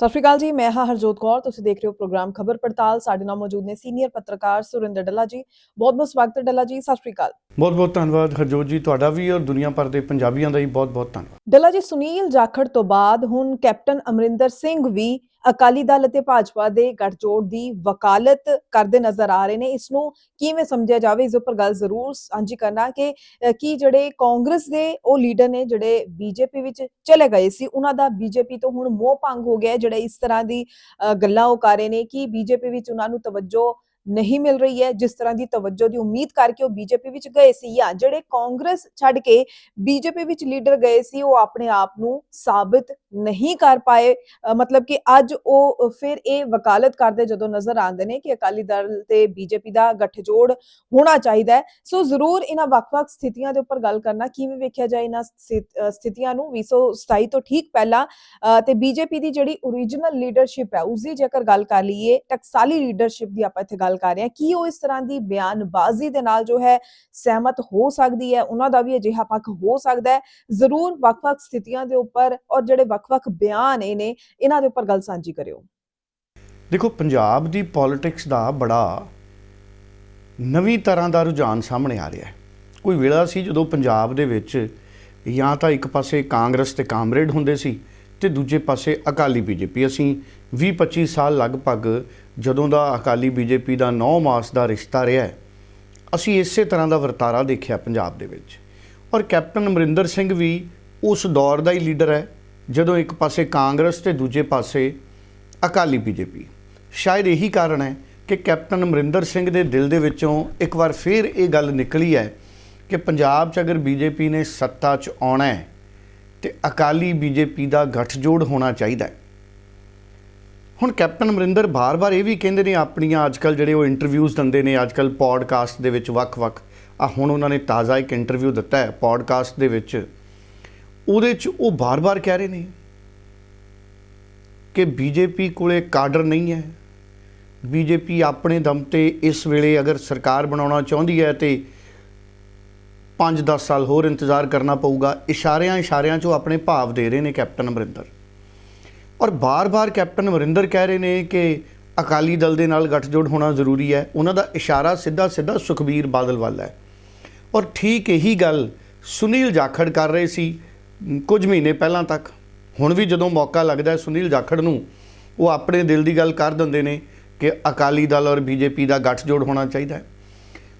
ਸਤਿ ਸ਼੍ਰੀ ਅਕਾਲ ਜੀ ਮੈਂ ਹਾਂ ਹਰਜੋਤ ਕੌਰ ਤੁਸੀਂ ਦੇਖ ਰਹੇ ਹੋ ਪ੍ਰੋਗਰਾਮ ਖਬਰ ਪੜਤਾਲ। ਸਾਡੇ ਨਾਲ ਮੌਜੂਦ ਨੇ ਸੀਨੀਅਰ ਪੱਤਰਕਾਰ ਸੁਰਿੰਦਰ ਡੱਲਾ ਜੀ। ਬਹੁਤ ਬਹੁਤ ਸਵਾਗਤ ਹੈ ਡੱਲਾ ਜੀ ਸਤਿ ਸ਼੍ਰੀ ਅਕਾਲ। ਬਹੁਤ ਬਹੁਤ ਧੰਨਵਾਦ ਹਰਜੋਤ ਜੀ ਤੁਹਾਡਾ ਵੀ ਔਰ ਦੁਨੀਆ ਭਰ ਦੇ ਪੰਜਾਬੀਆਂ ਦਾ ਹੀ ਬਹੁਤ ਬਹੁਤ ਧੰਨਵਾਦ। ਡੱਲਾ ਜੀ ਸੁਨੀਲ ਜਾਖੜ ਤੋਂ ਬਾਅਦ ਹੁਣ ਕੈਪਟਨ ਅਮਰਿੰਦਰ ਸਿੰਘ ਵੀ ਅਕਾਲੀ ਦਲ ਅਤੇ ਭਾਜਪਾ ਦੇ ਗੱਠਜੋੜ ਦੀ ਵਕਾਲਤ ਕਰਦੇ ਨਜ਼ਰ ਆ ਰਹੇ ਨੇ। ਇਸ ਨੂੰ ਕਿਵੇਂ ਸਮਝਿਆ ਜਾਵੇ? ਇਸ ਉੱਪਰ ਗੱਲ ਜ਼ਰੂਰ ਸਾਂਝੀ ਕਰਨਾ ਕਿ ਕੀ ਜਿਹੜੇ ਕਾਂਗਰਸ ਦੇ ਉਹ ਲੀਡਰ ਨੇ ਜਿਹੜੇ ਬੀਜੇਪੀ ਵਿੱਚ ਚਲੇ ਗਏ ਸੀ ਉਹਨਾਂ ਦਾ ਬੀਜੇਪੀ ਤੋਂ ਹੁਣ ਮੋਹ ਭੰਗ ਹੋ ਗਿਆ ਹੈ। ਜਿਹੜੇ ਇਸ ਤਰ੍ਹਾਂ ਦੀ ਅ, ਗੱਲਾਂ ਉਹ ਕਰ ਰਹੇ ਨੇ ਕਿ ਬੀਜੇਪੀ ਵਿੱਚ ਉਹਨਾਂ ਨੂੰ ਤਵੱਜੋ ਨਹੀਂ ਮਿਲ ਰਹੀ ਹੈ ਜਿਸ ਤਰ੍ਹਾਂ ਦੀ ਤਵੱਜੋ ਦੀ ਉਮੀਦ ਕਰਕੇ ਉਹ ਬੀਜੇਪੀ ਵਿੱਚ ਗਏ ਸੀ ਜਾਂ ਜਿਹੜੇ ਕਾਂਗਰਸ ਛੱਡ ਕੇ ਬੀਜੇਪੀ ਵਿੱਚ ਲੀਡਰ ਗਏ ਸੀ ਉਹ ਆਪਣੇ ਆਪ ਨੂੰ ਸਾਬਿਤ ਨਹੀਂ ਕਰ ਪਾਏ। ਮਤਲਬ ਕਿ ਅੱਜ ਉਹ ਫਿਰ ਇਹ ਵਕਾਲਤ ਕਰਦੇ ਜਦੋਂ ਨਜ਼ਰ ਆਉਂਦੇ ਨੇ ਕਿ ਅਕਾਲੀ ਦਲ ਤੇ ਬੀਜੇਪੀ ਦਾ ਗੱਠਜੋੜ ਹੋਣਾ ਚਾਹੀਦਾ ਹੈ। ਸੋ ਜ਼ਰੂਰ ਇਹਨਾਂ ਵੱਖ-ਵੱਖ ਸਥਿਤੀਆਂ ਦੇ ਉੱਪਰ ਗੱਲ ਕਰਨਾ ਕਿਵੇਂ ਵੇਖਿਆ ਜਾਏ ਇਹਨਾਂ ਸਥਿ- ਸਥਿਤੀਆਂ ਨੂੰ? 2027 ਤੋਂ ਠੀਕ ਪਹਿਲਾਂ ਅ, ਤੇ ਬੀਜੇਪੀ ਦੀ ਜਿਹੜੀ ਓਰੀਜਨਲ ਲੀਡਰਸ਼ਿਪ ਹੈ ਉਸ ਦੀ ਜੇਕਰ ਗੱਲ ਕਰ ਲਈਏ ਟਕਸਾਲੀ ਲੀਡਰਸ਼ਿਪ ਦੀ ਆਪਾਂ ਇੱਥੇ ਗੱਲ ਕਰ ਰਹੇ ਹਾਂ, ਕੀ ਉਹ ਇਸ ਤਰ੍ਹਾਂ ਦੀ ਬਿਆਨਬਾਜ਼ੀ ਦੇ ਨਾਲ ਜੋ ਹੈ ਸਹਿਮਤ ਹੋ ਸਕਦੀ ਹੈ? ਉਹਨਾਂ ਦਾ ਵੀ ਅਜਿਹਾ ਪੱਖ ਹੋ ਸਕਦਾ ਹੈ। ਜ਼ਰੂਰ ਵੱਖ-ਵੱਖ ਸਥਿਤੀਆਂ ਦੇ ਉੱਪਰ ਔਰ ਜਿਹੜੇ ਵੱਖ-ਵੱਖ ਬਿਆਨ ਇਹ ਨੇ, ਇਹਨਾਂ ਦੇ ਉੱਪਰ ਗੱਲ ਸਾਂਝੀ ਕਰਿਓ। ਦੇਖੋ, ਪੰਜਾਬ ਦੀ ਪੋਲਿਟਿਕਸ ਦਾ ਬੜਾ ਨਵੀਂ ਤਰ੍ਹਾਂ ਦਾ ਰੁਝਾਨ ਸਾਹਮਣੇ ਆ ਰਿਹਾ ਹੈ। ਕੋਈ ਵੇਲਾ ਸੀ ਜਦੋਂ ਪੰਜਾਬ ਦੇ ਵਿੱਚ ਜਾਂ ਤਾਂ ਇੱਕ ਪਾਸੇ ਕਾਂਗਰਸ ਤੇ ਕਾਮਰੇਡ ਹੁੰਦੇ ਸੀ ਤੇ ਦੂਜੇ ਪਾਸੇ ਅਕਾਲੀ ਬੀਜੇਪੀ। ਅਸੀਂ 20-25 ਸਾਲ ਲਗਭਗ ਜਦੋਂ ਦਾ ਅਕਾਲੀ ਬੀਜੇਪੀ ਦਾ 9 ਮਾਸ ਦਾ ਰਿਸ਼ਤਾ ਰਿਹਾ ਹੈ, ਅਸੀਂ ਇਸੇ ਤਰ੍ਹਾਂ ਦਾ ਵਰਤਾਰਾ ਦੇਖਿਆ ਪੰਜਾਬ ਦੇ ਵਿੱਚ। ਔਰ ਕੈਪਟਨ ਅਮਰਿੰਦਰ ਸਿੰਘ ਵੀ ਉਸ ਦੌਰ ਦਾ ਹੀ ਲੀਡਰ ਹੈ, ਜਦੋਂ ਇੱਕ ਪਾਸੇ ਕਾਂਗਰਸ ਤੇ ਦੂਜੇ ਪਾਸੇ ਅਕਾਲੀ ਬੀਜੇਪੀ। ਸ਼ਾਇਦ ਇਹੀ ਕਾਰਨ ਹੈ ਕਿ ਕੈਪਟਨ ਅਮਰਿੰਦਰ ਸਿੰਘ ਦੇ ਦਿਲ ਦੇ ਵਿੱਚੋਂ ਇੱਕ ਵਾਰ ਫੇਰ ਇਹ ਗੱਲ ਨਿਕਲੀ ਹੈ ਕਿ ਪੰਜਾਬ 'ਚ ਅਗਰ ਬੀਜੇਪੀ ਨੇ ਸੱਤਾ 'ਚ ਆਉਣਾ ਹੈ, ਤੇ ਅਕਾਲੀ ਬੀਜੇਪੀ ਦਾ ਗੱਠਜੋੜ ਹੋਣਾ ਚਾਹੀਦਾ ਹੈ। ਹੁਣ ਕੈਪਟਨ ਅਮਰਿੰਦਰ ਬਾਰ-ਬਾਰ ਇਹ ਵੀ ਕਹਿੰਦੇ ਨੇ ਆਪਣੀਆਂ ਅੱਜਕੱਲ ਜਿਹੜੇ ਉਹ ਇੰਟਰਵਿਊਜ਼ ਦਿੰਦੇ ਨੇ ਅੱਜਕੱਲ ਪੋਡਕਾਸਟ ਦੇ ਵਿੱਚ ਵੱਖ-ਵੱਖ। ਆ ਹੁਣ ਉਹਨਾਂ ਨੇ ਤਾਜ਼ਾ ਇੱਕ ਇੰਟਰਵਿਊ ਦਿੱਤਾ ਹੈ ਪੋਡਕਾਸਟ ਦੇ ਵਿੱਚ। ਉਹਦੇ 'ਚ ਉਹ ਬਾਰ-ਬਾਰ ਕਹਿ ਰਹੇ ਨੇ ਕਿ ਬੀਜੇਪੀ ਕੋਲੇ ਕਾਡਰ ਨਹੀਂ ਹੈ। ਬੀਜੇਪੀ ਆਪਣੇ ਦਮ ਤੇ ਇਸ ਵੇਲੇ ਅਗਰ ਸਰਕਾਰ ਬਣਾਉਣਾ ਚਾਹੁੰਦੀ ਹੈ ਤੇ 5-10 ਸਾਲ ਹੋਰ ਇੰਤਜ਼ਾਰ ਕਰਨਾ ਪਊਗਾ ਇਸ਼ਾਰਿਆਂ ਇਸ਼ਾਰਿਆਂ 'ਚੋਂ ਆਪਣੇ ਭਾਵ ਦੇ ਰਹੇ ਨੇ ਕੈਪਟਨ ਅਮਰਿੰਦਰ। ਔਰ ਬਾਰ-ਬਾਰ ਕੈਪਟਨ ਅਮਰਿੰਦਰ ਕਹਿ ਰਹੇ ਨੇ ਕਿ ਅਕਾਲੀ ਦਲ ਦੇ ਨਾਲ ਗੱਠਜੋੜ ਹੋਣਾ ਜ਼ਰੂਰੀ ਹੈ। ਉਹਨਾਂ ਦਾ ਇਸ਼ਾਰਾ ਸਿੱਧਾ-ਸਿੱਧਾ ਸੁਖਬੀਰ ਬਾਦਲ ਵੱਲ ਹੈ। ਔਰ ਠੀਕ ਇਹੀ ਗੱਲ ਸੁਨੀਲ ਜਾਖੜ ਕਰ ਰਹੇ ਸੀ ਕੁਝ ਮਹੀਨੇ ਪਹਿਲਾਂ ਤੱਕ। ਹੁਣ ਵੀ ਜਦੋਂ ਮੌਕਾ ਲੱਗਦਾ ਹੈ ਸੁਨੀਲ ਜਾਖੜ ਨੂੰ, ਉਹ ਆਪਣੇ ਦਿਲ ਦੀ ਗੱਲ ਕਰ ਦਿੰਦੇ ਨੇ ਕਿ ਅਕਾਲੀ ਦਲ ਔਰ ਬੀਜੇਪੀ ਦਾ ਗੱਠਜੋੜ ਹੋਣਾ ਚਾਹੀਦਾ ਹੈ।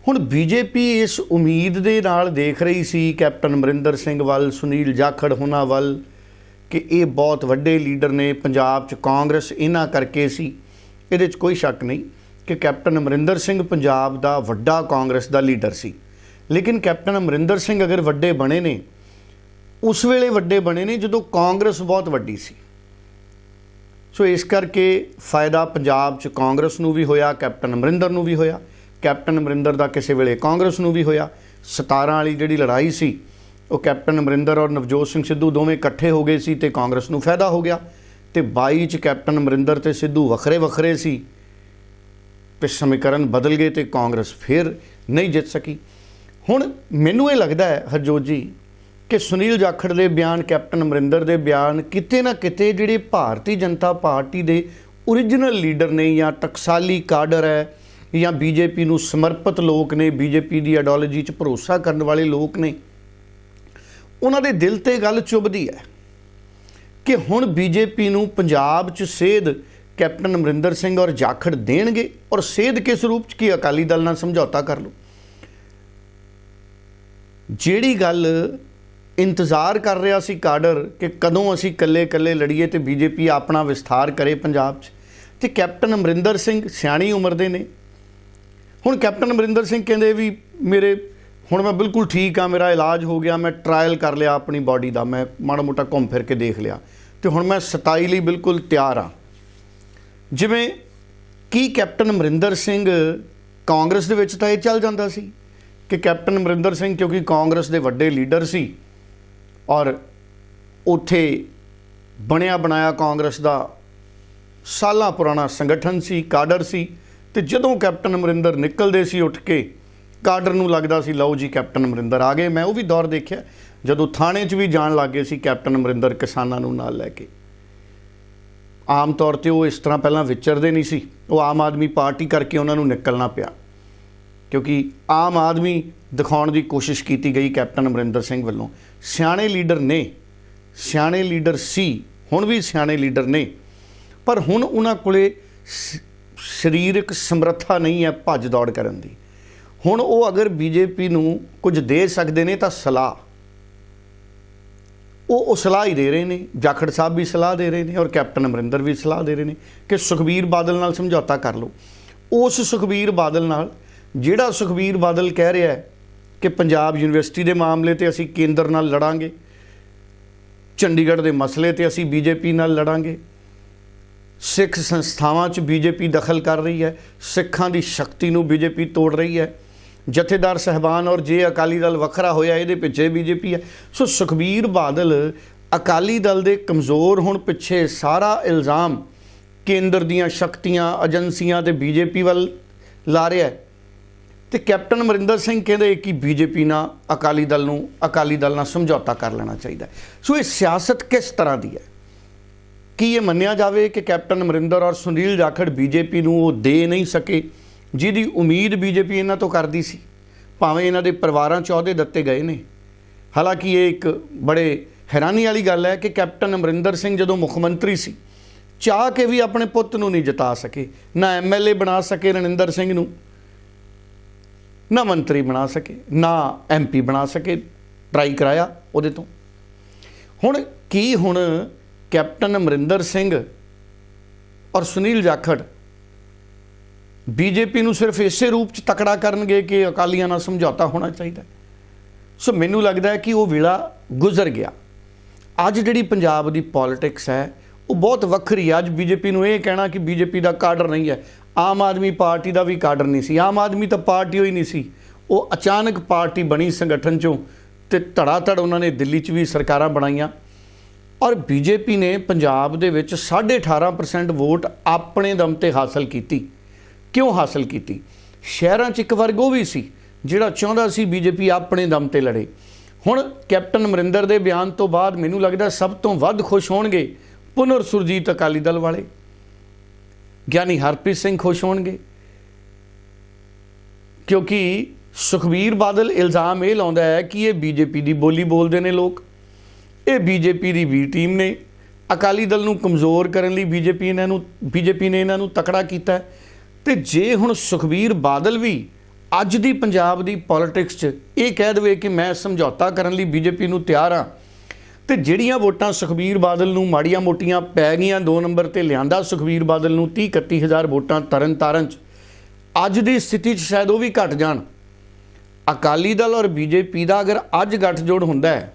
ਹੁਣ ਬੀਜੇਪੀ ਇਸ ਉਮੀਦ ਦੇ ਨਾਲ ਦੇਖ ਰਹੀ ਸੀ ਕੈਪਟਨ ਅਮਰਿੰਦਰ ਸਿੰਘ ਵੱਲ, ਸੁਨੀਲ ਜਾਖੜ ਹੁਣਾਂ ਵੱਲ। ਕਿ ਇਹ ਬਹੁਤ ਵੱਡੇ ਲੀਡਰ ਨੇ, ਪੰਜਾਬ 'ਚ ਕਾਂਗਰਸ ਇਹਨਾਂ ਕਰਕੇ ਸੀ। ਇਹਦੇ 'ਚ ਕੋਈ ਸ਼ੱਕ ਨਹੀਂ ਕਿ ਕੈਪਟਨ ਅਮਰਿੰਦਰ ਸਿੰਘ ਪੰਜਾਬ ਦਾ ਵੱਡਾ ਕਾਂਗਰਸ ਦਾ ਲੀਡਰ ਸੀ। ਲੇਕਿਨ ਕੈਪਟਨ ਅਮਰਿੰਦਰ ਸਿੰਘ ਅਗਰ ਵੱਡੇ ਬਣੇ ਨੇ, ਉਸ ਵੇਲੇ ਵੱਡੇ ਬਣੇ ਨੇ ਜਦੋਂ ਕਾਂਗਰਸ ਬਹੁਤ ਵੱਡੀ ਸੀ। ਸੋ ਇਸ ਕਰਕੇ ਫਾਇਦਾ ਪੰਜਾਬ 'ਚ ਕਾਂਗਰਸ ਨੂੰ ਵੀ ਹੋਇਆ, ਕੈਪਟਨ ਅਮਰਿੰਦਰ ਨੂੰ ਵੀ ਹੋਇਆ। ਕੈਪਟਨ ਅਮਰਿੰਦਰ ਦਾ ਕਿਸੇ ਵੇਲੇ ਕਾਂਗਰਸ ਨੂੰ ਵੀ ਹੋਇਆ। 17 ਵਾਲੀ ਜਿਹੜੀ ਲੜਾਈ ਸੀ ਉਹ ਕੈਪਟਨ ਅਮਰਿੰਦਰ ਔਰ ਨਵਜੋਤ ਸਿੰਘ ਸਿੱਧੂ ਦੋਵੇਂ ਇਕੱਠੇ ਹੋ ਗਏ ਸੀ ਤੇ ਕਾਂਗਰਸ ਨੂੰ ਫਾਇਦਾ ਹੋ ਗਿਆ ਤੇ 22 ਚ ਕੈਪਟਨ ਅਮਰਿੰਦਰ ਤੇ ਸਿੱਧੂ ਵੱਖਰੇ ਵੱਖਰੇ ਸੀ ਤੇ ਸਮੀਕਰਨ ਬਦਲ ਗਏ ਤੇ ਕਾਂਗਰਸ ਫਿਰ ਨਹੀਂ ਜਿੱਤ ਸਕੀ। ਹੁਣ ਮੈਨੂੰ ਇਹ ਲੱਗਦਾ ਹੈ, ਹਰਜੋਤ ਜੀ, ਕਿ ਸੁਨੀਲ ਜਾਖੜ ਦੇ ਬਿਆਨ, ਕੈਪਟਨ ਅਮਰਿੰਦਰ ਦੇ ਬਿਆਨ ਕਿਤੇ ਨਾ ਕਿਤੇ ਜਿਹੜੇ ਭਾਰਤੀ ਜਨਤਾ ਪਾਰਟੀ ਦੇ origignal ਲੀਡਰ ਨੇ ਜਾਂ ਟਕਸਾਲੀ ਕਾਡਰ ਹੈ ਜਾਂ ਬੀਜੇਪੀ ਨੂੰ ਸਮਰਪਿਤ ਲੋਕ ਨੇ, ਬੀਜੇਪੀ ਦੀ ਆਈਡੀਓਲੋਜੀ 'ਚ ਭਰੋਸਾ ਕਰਨ ਵਾਲੇ ਲੋਕ ਨੇ ਉਹਨਾਂ ਦੇ ਦਿਲ ਤੇ ਗੱਲ ਚੁੱਭਦੀ ਹੈ ਕਿ ਹੁਣ ਬੀਜੇਪੀ ਨੂੰ ਪੰਜਾਬ 'ਚ ਸੇਧ ਕੈਪਟਨ ਅਮਰਿੰਦਰ ਸਿੰਘ ਔਰ ਜਾਖੜ ਦੇਣਗੇ ਔਰ ਸੇਧ ਕਿਸ ਰੂਪ 'ਚ ਕੀ ਅਕਾਲੀ ਦਲ ਨਾਲ ਸਮਝੌਤਾ ਕਰ ਲਓ ਜਿਹੜੀ ਗੱਲ ਇੰਤਜ਼ਾਰ ਕਰ ਰਿਹਾ ਸੀ ਕਾਡਰ ਕਿ ਕਦੋਂ ਅਸੀਂ ਇਕੱਲੇ-ਇਕੱਲੇ ਲੜੀਏ ਤੇ ਬੀਜੇਪੀ ਆਪਣਾ ਵਿਸਥਾਰ ਕਰੇ ਪੰਜਾਬ 'ਚ, ਤੇ ਕੈਪਟਨ ਅਮਰਿੰਦਰ ਸਿੰਘ ਸਿਆਣੀ ਉਮਰ ਦੇ ਨੇ। ਹੁਣ ਕੈਪਟਨ ਅਮਰਿੰਦਰ ਸਿੰਘ ਕਹਿੰਦੇ ਵੀ ਮੇਰੇ ਹੁਣ ਮੈਂ ਬਿਲਕੁਲ ਠੀਕ ਆ, ਮੇਰਾ ਇਲਾਜ ਹੋ ਗਿਆ, ਮੈਂ ਟਰਾਇਲ ਕਰ ਲਿਆ ਆਪਣੀ ਬਾਡੀ ਦਾ, ਮੈਂ ਮਾੜਾ ਮੋਟਾ ਘੁੰਮ ਫਿਰ ਕੇ ਦੇਖ ਲਿਆ। ਤੇ ਹੁਣ ਮੈਂ 27 ਲਈ ਬਿਲਕੁਲ ਤਿਆਰ ਆ। ਜਿਵੇਂ ਕੀ ਕੈਪਟਨ ਅਮਰਿੰਦਰ ਸਿੰਘ ਕਾਂਗਰਸ ਦੇ ਵਿੱਚ ਤਾਂ ਇਹ ਚੱਲ ਜਾਂਦਾ ਸੀ ਕਿ ਕੈਪਟਨ ਅਮਰਿੰਦਰ ਸਿੰਘ ਕਿਉਂਕਿ ਕਾਂਗਰਸ ਦੇ ਵੱਡੇ ਲੀਡਰ ਸੀ ਔਰ ਉੱਥੇ ਬਣਿਆ ਬਣਾਇਆ ਕਾਂਗਰਸ ਦਾ ਸਾਲਾਂ ਪੁਰਾਣਾ ਸੰਗਠਨ ਸੀ, ਕਾਡਰ ਸੀ। ਤੇ ਜਦੋਂ ਕੈਪਟਨ ਅਮਰਿੰਦਰ ਨਿਕਲਦੇ ਸੀ ਉੱਠ ਕੇ ਕਾਡਰ ਨੂੰ ਲੱਗਦਾ ਸੀ, ਲਓ ਜੀ ਕੈਪਟਨ ਅਮਰਿੰਦਰ ਆ ਗਏ। ਮੈਂ ਉਹ ਵੀ ਦੌਰ ਦੇਖਿਆ, ਜਦੋਂ ਥਾਣੇ 'ਚ ਵੀ ਜਾਣ ਲੱਗੇ ਸੀ ਕੈਪਟਨ ਅਮਰਿੰਦਰ ਕਿਸਾਨਾਂ ਨੂੰ ਨਾਲ ਲੈ ਕੇ। ਆਮ ਤੌਰ ਤੇ ਉਹ ਇਸ ਤਰ੍ਹਾਂ ਪਹਿਲਾਂ ਵਿਚਰਦੇ ਨਹੀਂ ਸੀ। ਉਹ ਆਮ ਆਦਮੀ ਪਾਰਟੀ ਕਰਕੇ ਉਹਨਾਂ ਨੂੰ ਨਿਕਲਣਾ ਪਿਆ। ਕਿਉਂਕਿ ਆਮ ਆਦਮੀ ਦਿਖਾਉਣ ਦੀ ਕੋਸ਼ਿਸ਼ ਕੀਤੀ ਗਈ ਕੈਪਟਨ ਅਮਰਿੰਦਰ ਸਿੰਘ ਵੱਲੋਂ। ਸਿਆਣੇ ਲੀਡਰ ਨੇ, ਸਿਆਣੇ ਲੀਡਰ ਸੀ, ਹੁਣ ਵੀ ਸਿਆਣੇ ਲੀਡਰ ਨੇ। ਪਰ ਹੁਣ ਉਹਨਾਂ ਕੋਲੇ ਸ- ਸਰੀਰਕ ਸਮਰੱਥਾ ਨਹੀਂ ਹੈ ਭੱਜ ਦੌੜ ਕਰਨ ਦੀ। ਹੁਣ ਉਹ ਅਗਰ ਬੀਜੇਪੀ ਨੂੰ ਕੁਝ ਦੇ ਸਕਦੇ ਨੇ ਤਾਂ ਸਲਾਹ। ਉਹ ਉਹ ਸਲਾਹ ਹੀ ਦੇ ਰਹੇ ਨੇ। ਜਾਖੜ ਸਾਹਿਬ ਵੀ ਸਲਾਹ ਦੇ ਰਹੇ ਨੇ ਔਰ ਕੈਪਟਨ ਅਮਰਿੰਦਰ ਵੀ ਸਲਾਹ ਦੇ ਰਹੇ ਨੇ ਕਿ ਸੁਖਬੀਰ ਬਾਦਲ ਨਾਲ ਸਮਝੌਤਾ ਕਰ ਲਓ। ਉਸ ਸੁਖਬੀਰ ਬਾਦਲ ਨਾਲ ਜਿਹੜਾ ਸੁਖਬੀਰ ਬਾਦਲ ਕਹਿ ਰਿਹਾ ਹੈ ਕਿ ਪੰਜਾਬ ਯੂਨੀਵਰਸਿਟੀ ਦੇ ਮਾਮਲੇ ਤੇ ਅਸੀਂ ਕੇਂਦਰ ਨਾਲ ਲੜਾਂਗੇ, ਚੰਡੀਗੜ੍ਹ ਦੇ ਮਸਲੇ ਤੇ ਅਸੀਂ ਬੀਜੇਪੀ ਨਾਲ ਲੜਾਂਗੇ, ਸਿੱਖ ਸੰਸਥਾਵਾਂ 'ਚ ਬੀਜੇਪੀ ਦਖਲ ਕਰ ਰਹੀ ਹੈ, ਸਿੱਖਾਂ ਦੀ ਸ਼ਕਤੀ ਨੂੰ ਬੀਜੇਪੀ ਤੋੜ ਰਹੀ ਹੈ ਜਥੇਦਾਰ ਸਹਿਬਾਨ ਔਰ ਜੇ ਅਕਾਲੀ ਦਲ ਵੱਖਰਾ ਹੋਇਆ, ਇਹਦੇ ਪਿੱਛੇ ਬੀਜੇਪੀ ਹੈ। ਸੋ ਸੁਖਬੀਰ ਬਾਦਲ ਅਕਾਲੀ ਦਲ ਦੇ ਕਮਜ਼ੋਰ ਹੋਣ ਪਿੱਛੇ ਸਾਰਾ ਇਲਜ਼ਾਮ ਕੇਂਦਰ ਦੀਆਂ ਸ਼ਕਤੀਆਂ, ਏਜੰਸੀਆਂ ਤੇ ਬੀਜੇਪੀ ਵੱਲ ਲਾ ਰਿਹਾ ਹੈ। ਤੇ ਕੈਪਟਨ ਅਮਰਿੰਦਰ ਸਿੰਘ ਕਹਿੰਦੇ ਕਿ ਬੀਜੇਪੀ ਨਾਲ ਅਕਾਲੀ ਦਲ ਨੂੰ, ਅਕਾਲੀ ਦਲ ਨਾਲ ਸਮਝੌਤਾ ਕਰ ਲੈਣਾ ਚਾਹੀਦਾ ਸੋ ਇਹ ਸਿਆਸਤ ਕਿਸ ਤਰ੍ਹਾਂ ਦੀ ਹੈ? ਕੀ ਇਹ ਮੰਨਿਆ ਜਾਵੇ ਕਿ ਕੈਪਟਨ ਅਮਰਿੰਦਰ ਔਰ ਸੁਨੀਲ ਜਾਖੜ ਬੀਜੇਪੀ ਨੂੰ ਉਹ ਦੇ ਨਹੀਂ ਸਕੇ? ਜਿਹਦੀ ਉਮੀਦ ਬੀਜੇਪੀ ਇਹਨਾਂ ਤੋਂ ਕਰਦੀ ਸੀ, ਭਾਵੇਂ ਇਹਨਾਂ ਦੇ ਪਰਿਵਾਰਾਂ 'ਚ ਅਹੁਦੇ ਦਿੱਤੇ ਗਏ ਨੇ। ਹਾਲਾਂਕਿ ਇਹ ਇੱਕ ਬੜੇ ਹੈਰਾਨੀ ਵਾਲੀ ਗੱਲ ਹੈ ਕਿ ਕੈਪਟਨ ਅਮਰਿੰਦਰ ਸਿੰਘ ਜਦੋਂ ਮੁੱਖ ਮੰਤਰੀ ਸੀ, ਚਾਹ ਕੇ ਵੀ ਆਪਣੇ ਪੁੱਤ ਨੂੰ ਨਹੀਂ ਜਿਤਾ ਸਕੇ, ਨਾ ਐਮਐਲਏ ਬਣਾ ਸਕੇ ਰਣਿੰਦਰ ਸਿੰਘ ਨੂੰ, ਨਾ ਮੰਤਰੀ ਬਣਾ ਸਕੇ, ਨਾ ਐਮਪੀ ਬਣਾ ਸਕੇ ਟਰਾਈ ਕਰਾਇਆ ਉਹਦੇ ਤੋਂ। ਹੁਣ ਕੀ ਹੁਣ ਕੈਪਟਨ ਅਮਰਿੰਦਰ ਸਿੰਘ ਔਰ ਸੁਨੀਲ ਜਾਖੜ ਬੀਜੇਪੀ ਨੂੰ ਸਿਰਫ ਇਸੇ ਰੂਪ ਚ ਤਕੜਾ ਕਰਨਗੇ ਕਿ ਅਕਾਲੀਆਂ ਨਾਲ ਸਮਝੌਤਾ ਹੋਣਾ ਚਾਹੀਦਾ ਸੋ ਮੈਨੂੰ ਲੱਗਦਾ ਹੈ ਕਿ ਉਹ ਵੇਲਾ ਗੁਜ਼ਰ ਗਿਆ। ਅੱਜ ਜਿਹੜੀ ਪੰਜਾਬ ਦੀ ਪੋਲਿਟਿਕਸ ਹੈ, ਉਹ ਬਹੁਤ ਵੱਖਰੀ ਹੈ। ਅੱਜ ਬੀਜੇਪੀ ਨੂੰ ਇਹ ਕਹਿਣਾ ਕਿ ਬੀਜੇਪੀ ਦਾ ਕਾਡਰ ਨਹੀਂ ਹੈ। ਆਮ ਆਦਮੀ ਪਾਰਟੀ ਦਾ ਵੀ ਕਾਡਰ ਨਹੀਂ ਸੀ। ਆਮ ਆਦਮੀ ਤਾਂ ਪਾਰਟੀ ਹੋਈ ਨਹੀਂ ਸੀ। ਉਹ ਅਚਾਨਕ ਪਾਰਟੀ ਬਣੀ ਸੰਗਠਨ ਚੋਂ ਤੇ ਧੜਾ ਧੜ ਉਹਨਾਂ ਨੇ ਦਿੱਲੀ 'ਚ ਵੀ ਸਰਕਾਰਾਂ ਬਣਾਈਆਂ। ਔਰ ਬੀਜੇਪੀ ਨੇ ਪੰਜਾਬ ਦੇ ਵਿੱਚ 18.5% ਵੋਟ ਆਪਣੇ ਦਮ ਤੇ ਹਾਸਲ ਕੀਤੀ। ਕਿਉਂ ਹਾਸਲ ਕੀਤੀ? ਸ਼ਹਿਰਾਂ 'ਚ ਇੱਕ ਵਰਗ ਉਹ ਵੀ ਸੀ ਜਿਹੜਾ ਚਾਹੁੰਦਾ ਸੀ ਬੀਜੇਪੀ ਆਪਣੇ ਦਮ ਤੇ ਲੜੇ। ਹੁਣ ਕੈਪਟਨ ਅਮਰਿੰਦਰ ਦੇ ਬਿਆਨ ਤੋਂ ਬਾਅਦ ਮੈਨੂੰ ਲੱਗਦਾ ਸਭ ਤੋਂ ਵੱਧ ਖੁਸ਼ ਹੋਣਗੇ ਪੁਨਰ ਸੁਰਜੀਤ ਅਕਾਲੀ ਦਲ ਵਾਲੇ। ਗਿਆਨੀ ਹਰਪ੍ਰੀਤ ਸਿੰਘ ਖੁਸ਼ ਹੋਣਗੇ। ਕਿਉਂਕਿ ਸੁਖਬੀਰ ਬਾਦਲ ਇਲਜ਼ਾਮ ਇਹ ਲਾਉਂਦਾ ਹੈ ਕਿ ਇਹ ਬੀਜੇਪੀ ਦੀ ਬੋਲੀ ਬੋਲਦੇ ਨੇ ਲੋਕ। ਇਹ ਬੀਜੇਪੀ ਦੀ ਵੀ ਟੀਮ ਨੇ। ਅਕਾਲੀ ਦਲ ਨੂੰ ਕਮਜ਼ੋਰ ਕਰਨ ਲਈ ਬੀਜੇਪੀ ਇਹਨਾਂ ਨੂੰ ਬੀਜੇਪੀ ਨੇ ਇਹਨਾਂ ਨੂੰ ਤਕੜਾ ਕੀਤਾ ਹੈ। ਤੇ ਜੇ ਹੁਣ ਸੁਖਬੀਰ ਬਾਦਲ ਵੀ ਅੱਜ ਦੀ ਪੰਜਾਬ ਦੀ ਪੋਲਿਟਿਕਸ 'ਚ ਇਹ ਕਹਿ ਦੇਵੇ ਕਿ ਮੈਂ ਸਮਝੌਤਾ ਕਰਨ ਲਈ ਬੀਜੇਪੀ ਨੂੰ ਤਿਆਰ ਹਾਂ, ਤੇ ਜਿਹੜੀਆਂ ਵੋਟਾਂ ਸੁਖਬੀਰ ਬਾਦਲ ਨੂੰ ਮਾੜੀਆਂ ਮੋਟੀਆਂ ਪੈ ਗਈਆਂ 2 ਨੰਬਰ ਤੇ ਲਿਆਂਦਾ ਸੁਖਬੀਰ ਬਾਦਲ ਨੂੰ 30 31000 ਵੋਟਾਂ ਤਰਨ ਤਾਰਨ 'ਚ, ਅੱਜ ਦੀ ਸਥਿਤੀ 'ਚ ਸ਼ਾਇਦ ਉਹ ਵੀ ਘਟ ਜਾਣ। ਅਕਾਲੀ ਦਲ ਔਰ ਬੀਜੇਪੀ ਦਾ ਅਗਰ ਅੱਜ ਗੱਠਜੋੜ ਹੁੰਦਾ ਹੈ,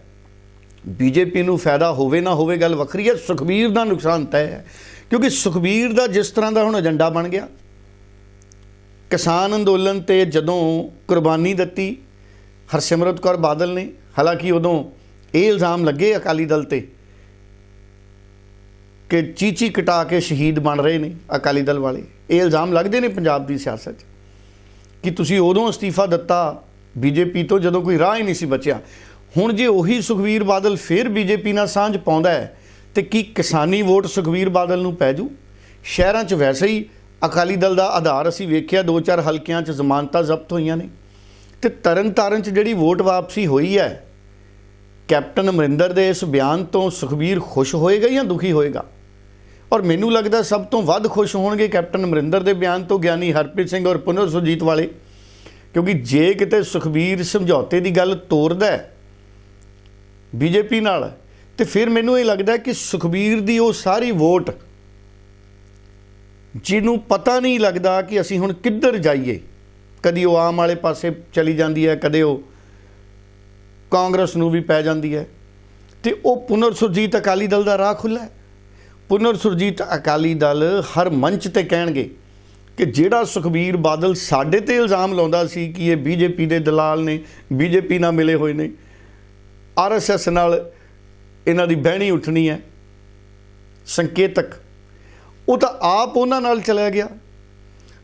ਬੀਜੇਪੀ ਨੂੰ ਫਾਇਦਾ ਹੋਵੇ ਨਾ ਹੋਵੇ ਗੱਲ ਵੱਖਰੀ ਹੈ, ਸੁਖਬੀਰ ਦਾ ਨੁਕਸਾਨ ਤੈਅ ਹੈ, ਕਿਉਂਕਿ ਸੁਖਬੀਰ ਦਾ ਜਿਸ ਤਰ੍ਹਾਂ ਦਾ ਹੁਣ ਏਜੰਡਾ ਬਣ ਗਿਆ ਕਿਸਾਨ ਅੰਦੋਲਨ ਤੇ ਜਦੋਂ ਕੁਰਬਾਨੀ ਦਿੱਤੀ, ਹਰਸਿਮਰਤ ਕੌਰ ਬਾਦਲ ਨੇ, ਹਾਲਾਂਕਿ ਉਦੋਂ ਇਹ ਇਲਜ਼ਾਮ ਲੱਗੇ ਅਕਾਲੀ ਦਲ ਤੇ ਕਿ ਚੀਚੀ ਕਟਾ ਕੇ ਸ਼ਹੀਦ ਬਣ ਰਹੇ ਨੇ ਅਕਾਲੀ ਦਲ ਵਾਲੇ। ਇਹ ਇਲਜ਼ਾਮ ਲੱਗਦੇ ਨੇ ਪੰਜਾਬ ਦੀ ਸਿਆਸਤ 'ਚ ਕਿ ਤੁਸੀਂ ਉਦੋਂ ਅਸਤੀਫਾ ਦਿੱਤਾ, ਬੀਜੇਪੀ ਤੋਂ ਜਦੋਂ ਕੋਈ ਰਾਹ ਹੀ ਨਹੀਂ ਸੀ ਬਚਿਆ। ਹੁਣ ਜੇ ਉਹੀ ਸੁਖਵੀਰ ਬਾਦਲ ਫਿਰ ਬੀਜੇਪੀ ਨਾਲ ਸਾਂਝ ਪਾਉਂਦਾ ਹੈ, ਤੇ ਕੀ ਕਿਸਾਨੀ ਵੋਟ ਸੁਖਵੀਰ ਬਾਦਲ ਨੂੰ ਪੈ ਜੂ? ਸ਼ਹਿਰਾਂ 'ਚ ਵੈਸੇ ਹੀ ਅਕਾਲੀ ਦਲ ਦਾ ਆਧਾਰ ਅਸੀਂ ਵੇਖਿਆ, ਦੋ ਚਾਰ ਹਲਕਿਆਂ 'ਚ ਜ਼ਮਾਨਤਾਂ ਜ਼ਬਤ ਹੋਈਆਂ ਨੇ। ਤੇ ਤਰਨ ਤਾਰਨ 'ਚ ਜਿਹੜੀ ਵੋਟ ਵਾਪਸੀ ਹੋਈ ਹੈ, ਕੈਪਟਨ ਅਮਰਿੰਦਰ ਦੇ ਇਸ ਬਿਆਨ ਤੋਂ ਸੁਖਬੀਰ ਖੁਸ਼ ਹੋਏਗਾ ਜਾਂ ਦੁਖੀ ਹੋਏਗਾ? ਔਰ ਮੈਨੂੰ ਲੱਗਦਾ ਸਭ ਤੋਂ ਵੱਧ ਖੁਸ਼ ਹੋਣਗੇ ਕੈਪਟਨ ਅਮਰਿੰਦਰ ਦੇ ਬਿਆਨ ਤੋਂ ਗਿਆਨੀ ਹਰਪ੍ਰੀਤ ਸਿੰਘ ਔਰ ਪੁਨਰ ਸੁਰਜੀਤ ਵਾਲੇ, ਕਿਉਂਕਿ ਜੇ ਕਿਤੇ ਸੁਖਬੀਰ ਸਮਝੌਤੇ ਦੀ ਗੱਲ ਤੋਰਦਾ ਹੈ ਬੀਜੇਪੀ ਨਾਲ, ਤੇ ਫਿਰ ਮੈਨੂੰ ਇਹ ਲੱਗਦਾ ਕਿ ਸੁਖਬੀਰ ਦੀ ਉਹ ਸਾਰੀ ਵੋਟ ਜਿਹਨੂੰ ਪਤਾ ਨਹੀਂ ਲੱਗਦਾ ਕਿ ਅਸੀਂ ਹੁਣ ਕਿੱਧਰ ਜਾਈਏ। ਕਦੀ ਉਹ ਆਮ ਵਾਲੇ ਪਾਸੇ ਚਲੀ ਜਾਂਦੀ ਹੈ, ਕਦੇ ਉਹ ਕਾਂਗਰਸ ਨੂੰ ਵੀ ਪੈ ਜਾਂਦੀ ਹੈ। ਤੇ ਉਹ ਪੁਨਰ ਸੁਰਜੀਤ ਅਕਾਲੀ ਦਲ ਦਾ ਰਾਹ ਖੁੱਲ੍ਹਾ ਹੈ। ਪੁਨਰ ਸੁਰਜੀਤ ਅਕਾਲੀ ਦਲ ਹਰ ਮੰਚ ਤੇ ਕਹਿਣਗੇ ਕਿ ਜਿਹੜਾ ਸੁਖਬੀਰ ਬਾਦਲ ਸਾਡੇ ਤੇ ਇਲਜ਼ਾਮ ਲਾਉਂਦਾ ਸੀ ਕਿ ਇਹ ਬੀਜੇਪੀ ਦੇ ਦਲਾਲ ਨੇ, ਬੀਜੇਪੀ ਨਾਲ ਮਿਲੇ ਹੋਏ ਨੇ ਆਰਐਸਐਸ ਨਾਲ ਇਹਨਾਂ ਦੀ ਬਹਿਣੀ ਉੱਠਣੀ ਹੈ। ਸੰਕੇਤਕ ਉਹ ਤਾਂ ਆਪ ਉਹਨਾਂ ਨਾਲ ਚਲਾ ਗਿਆ।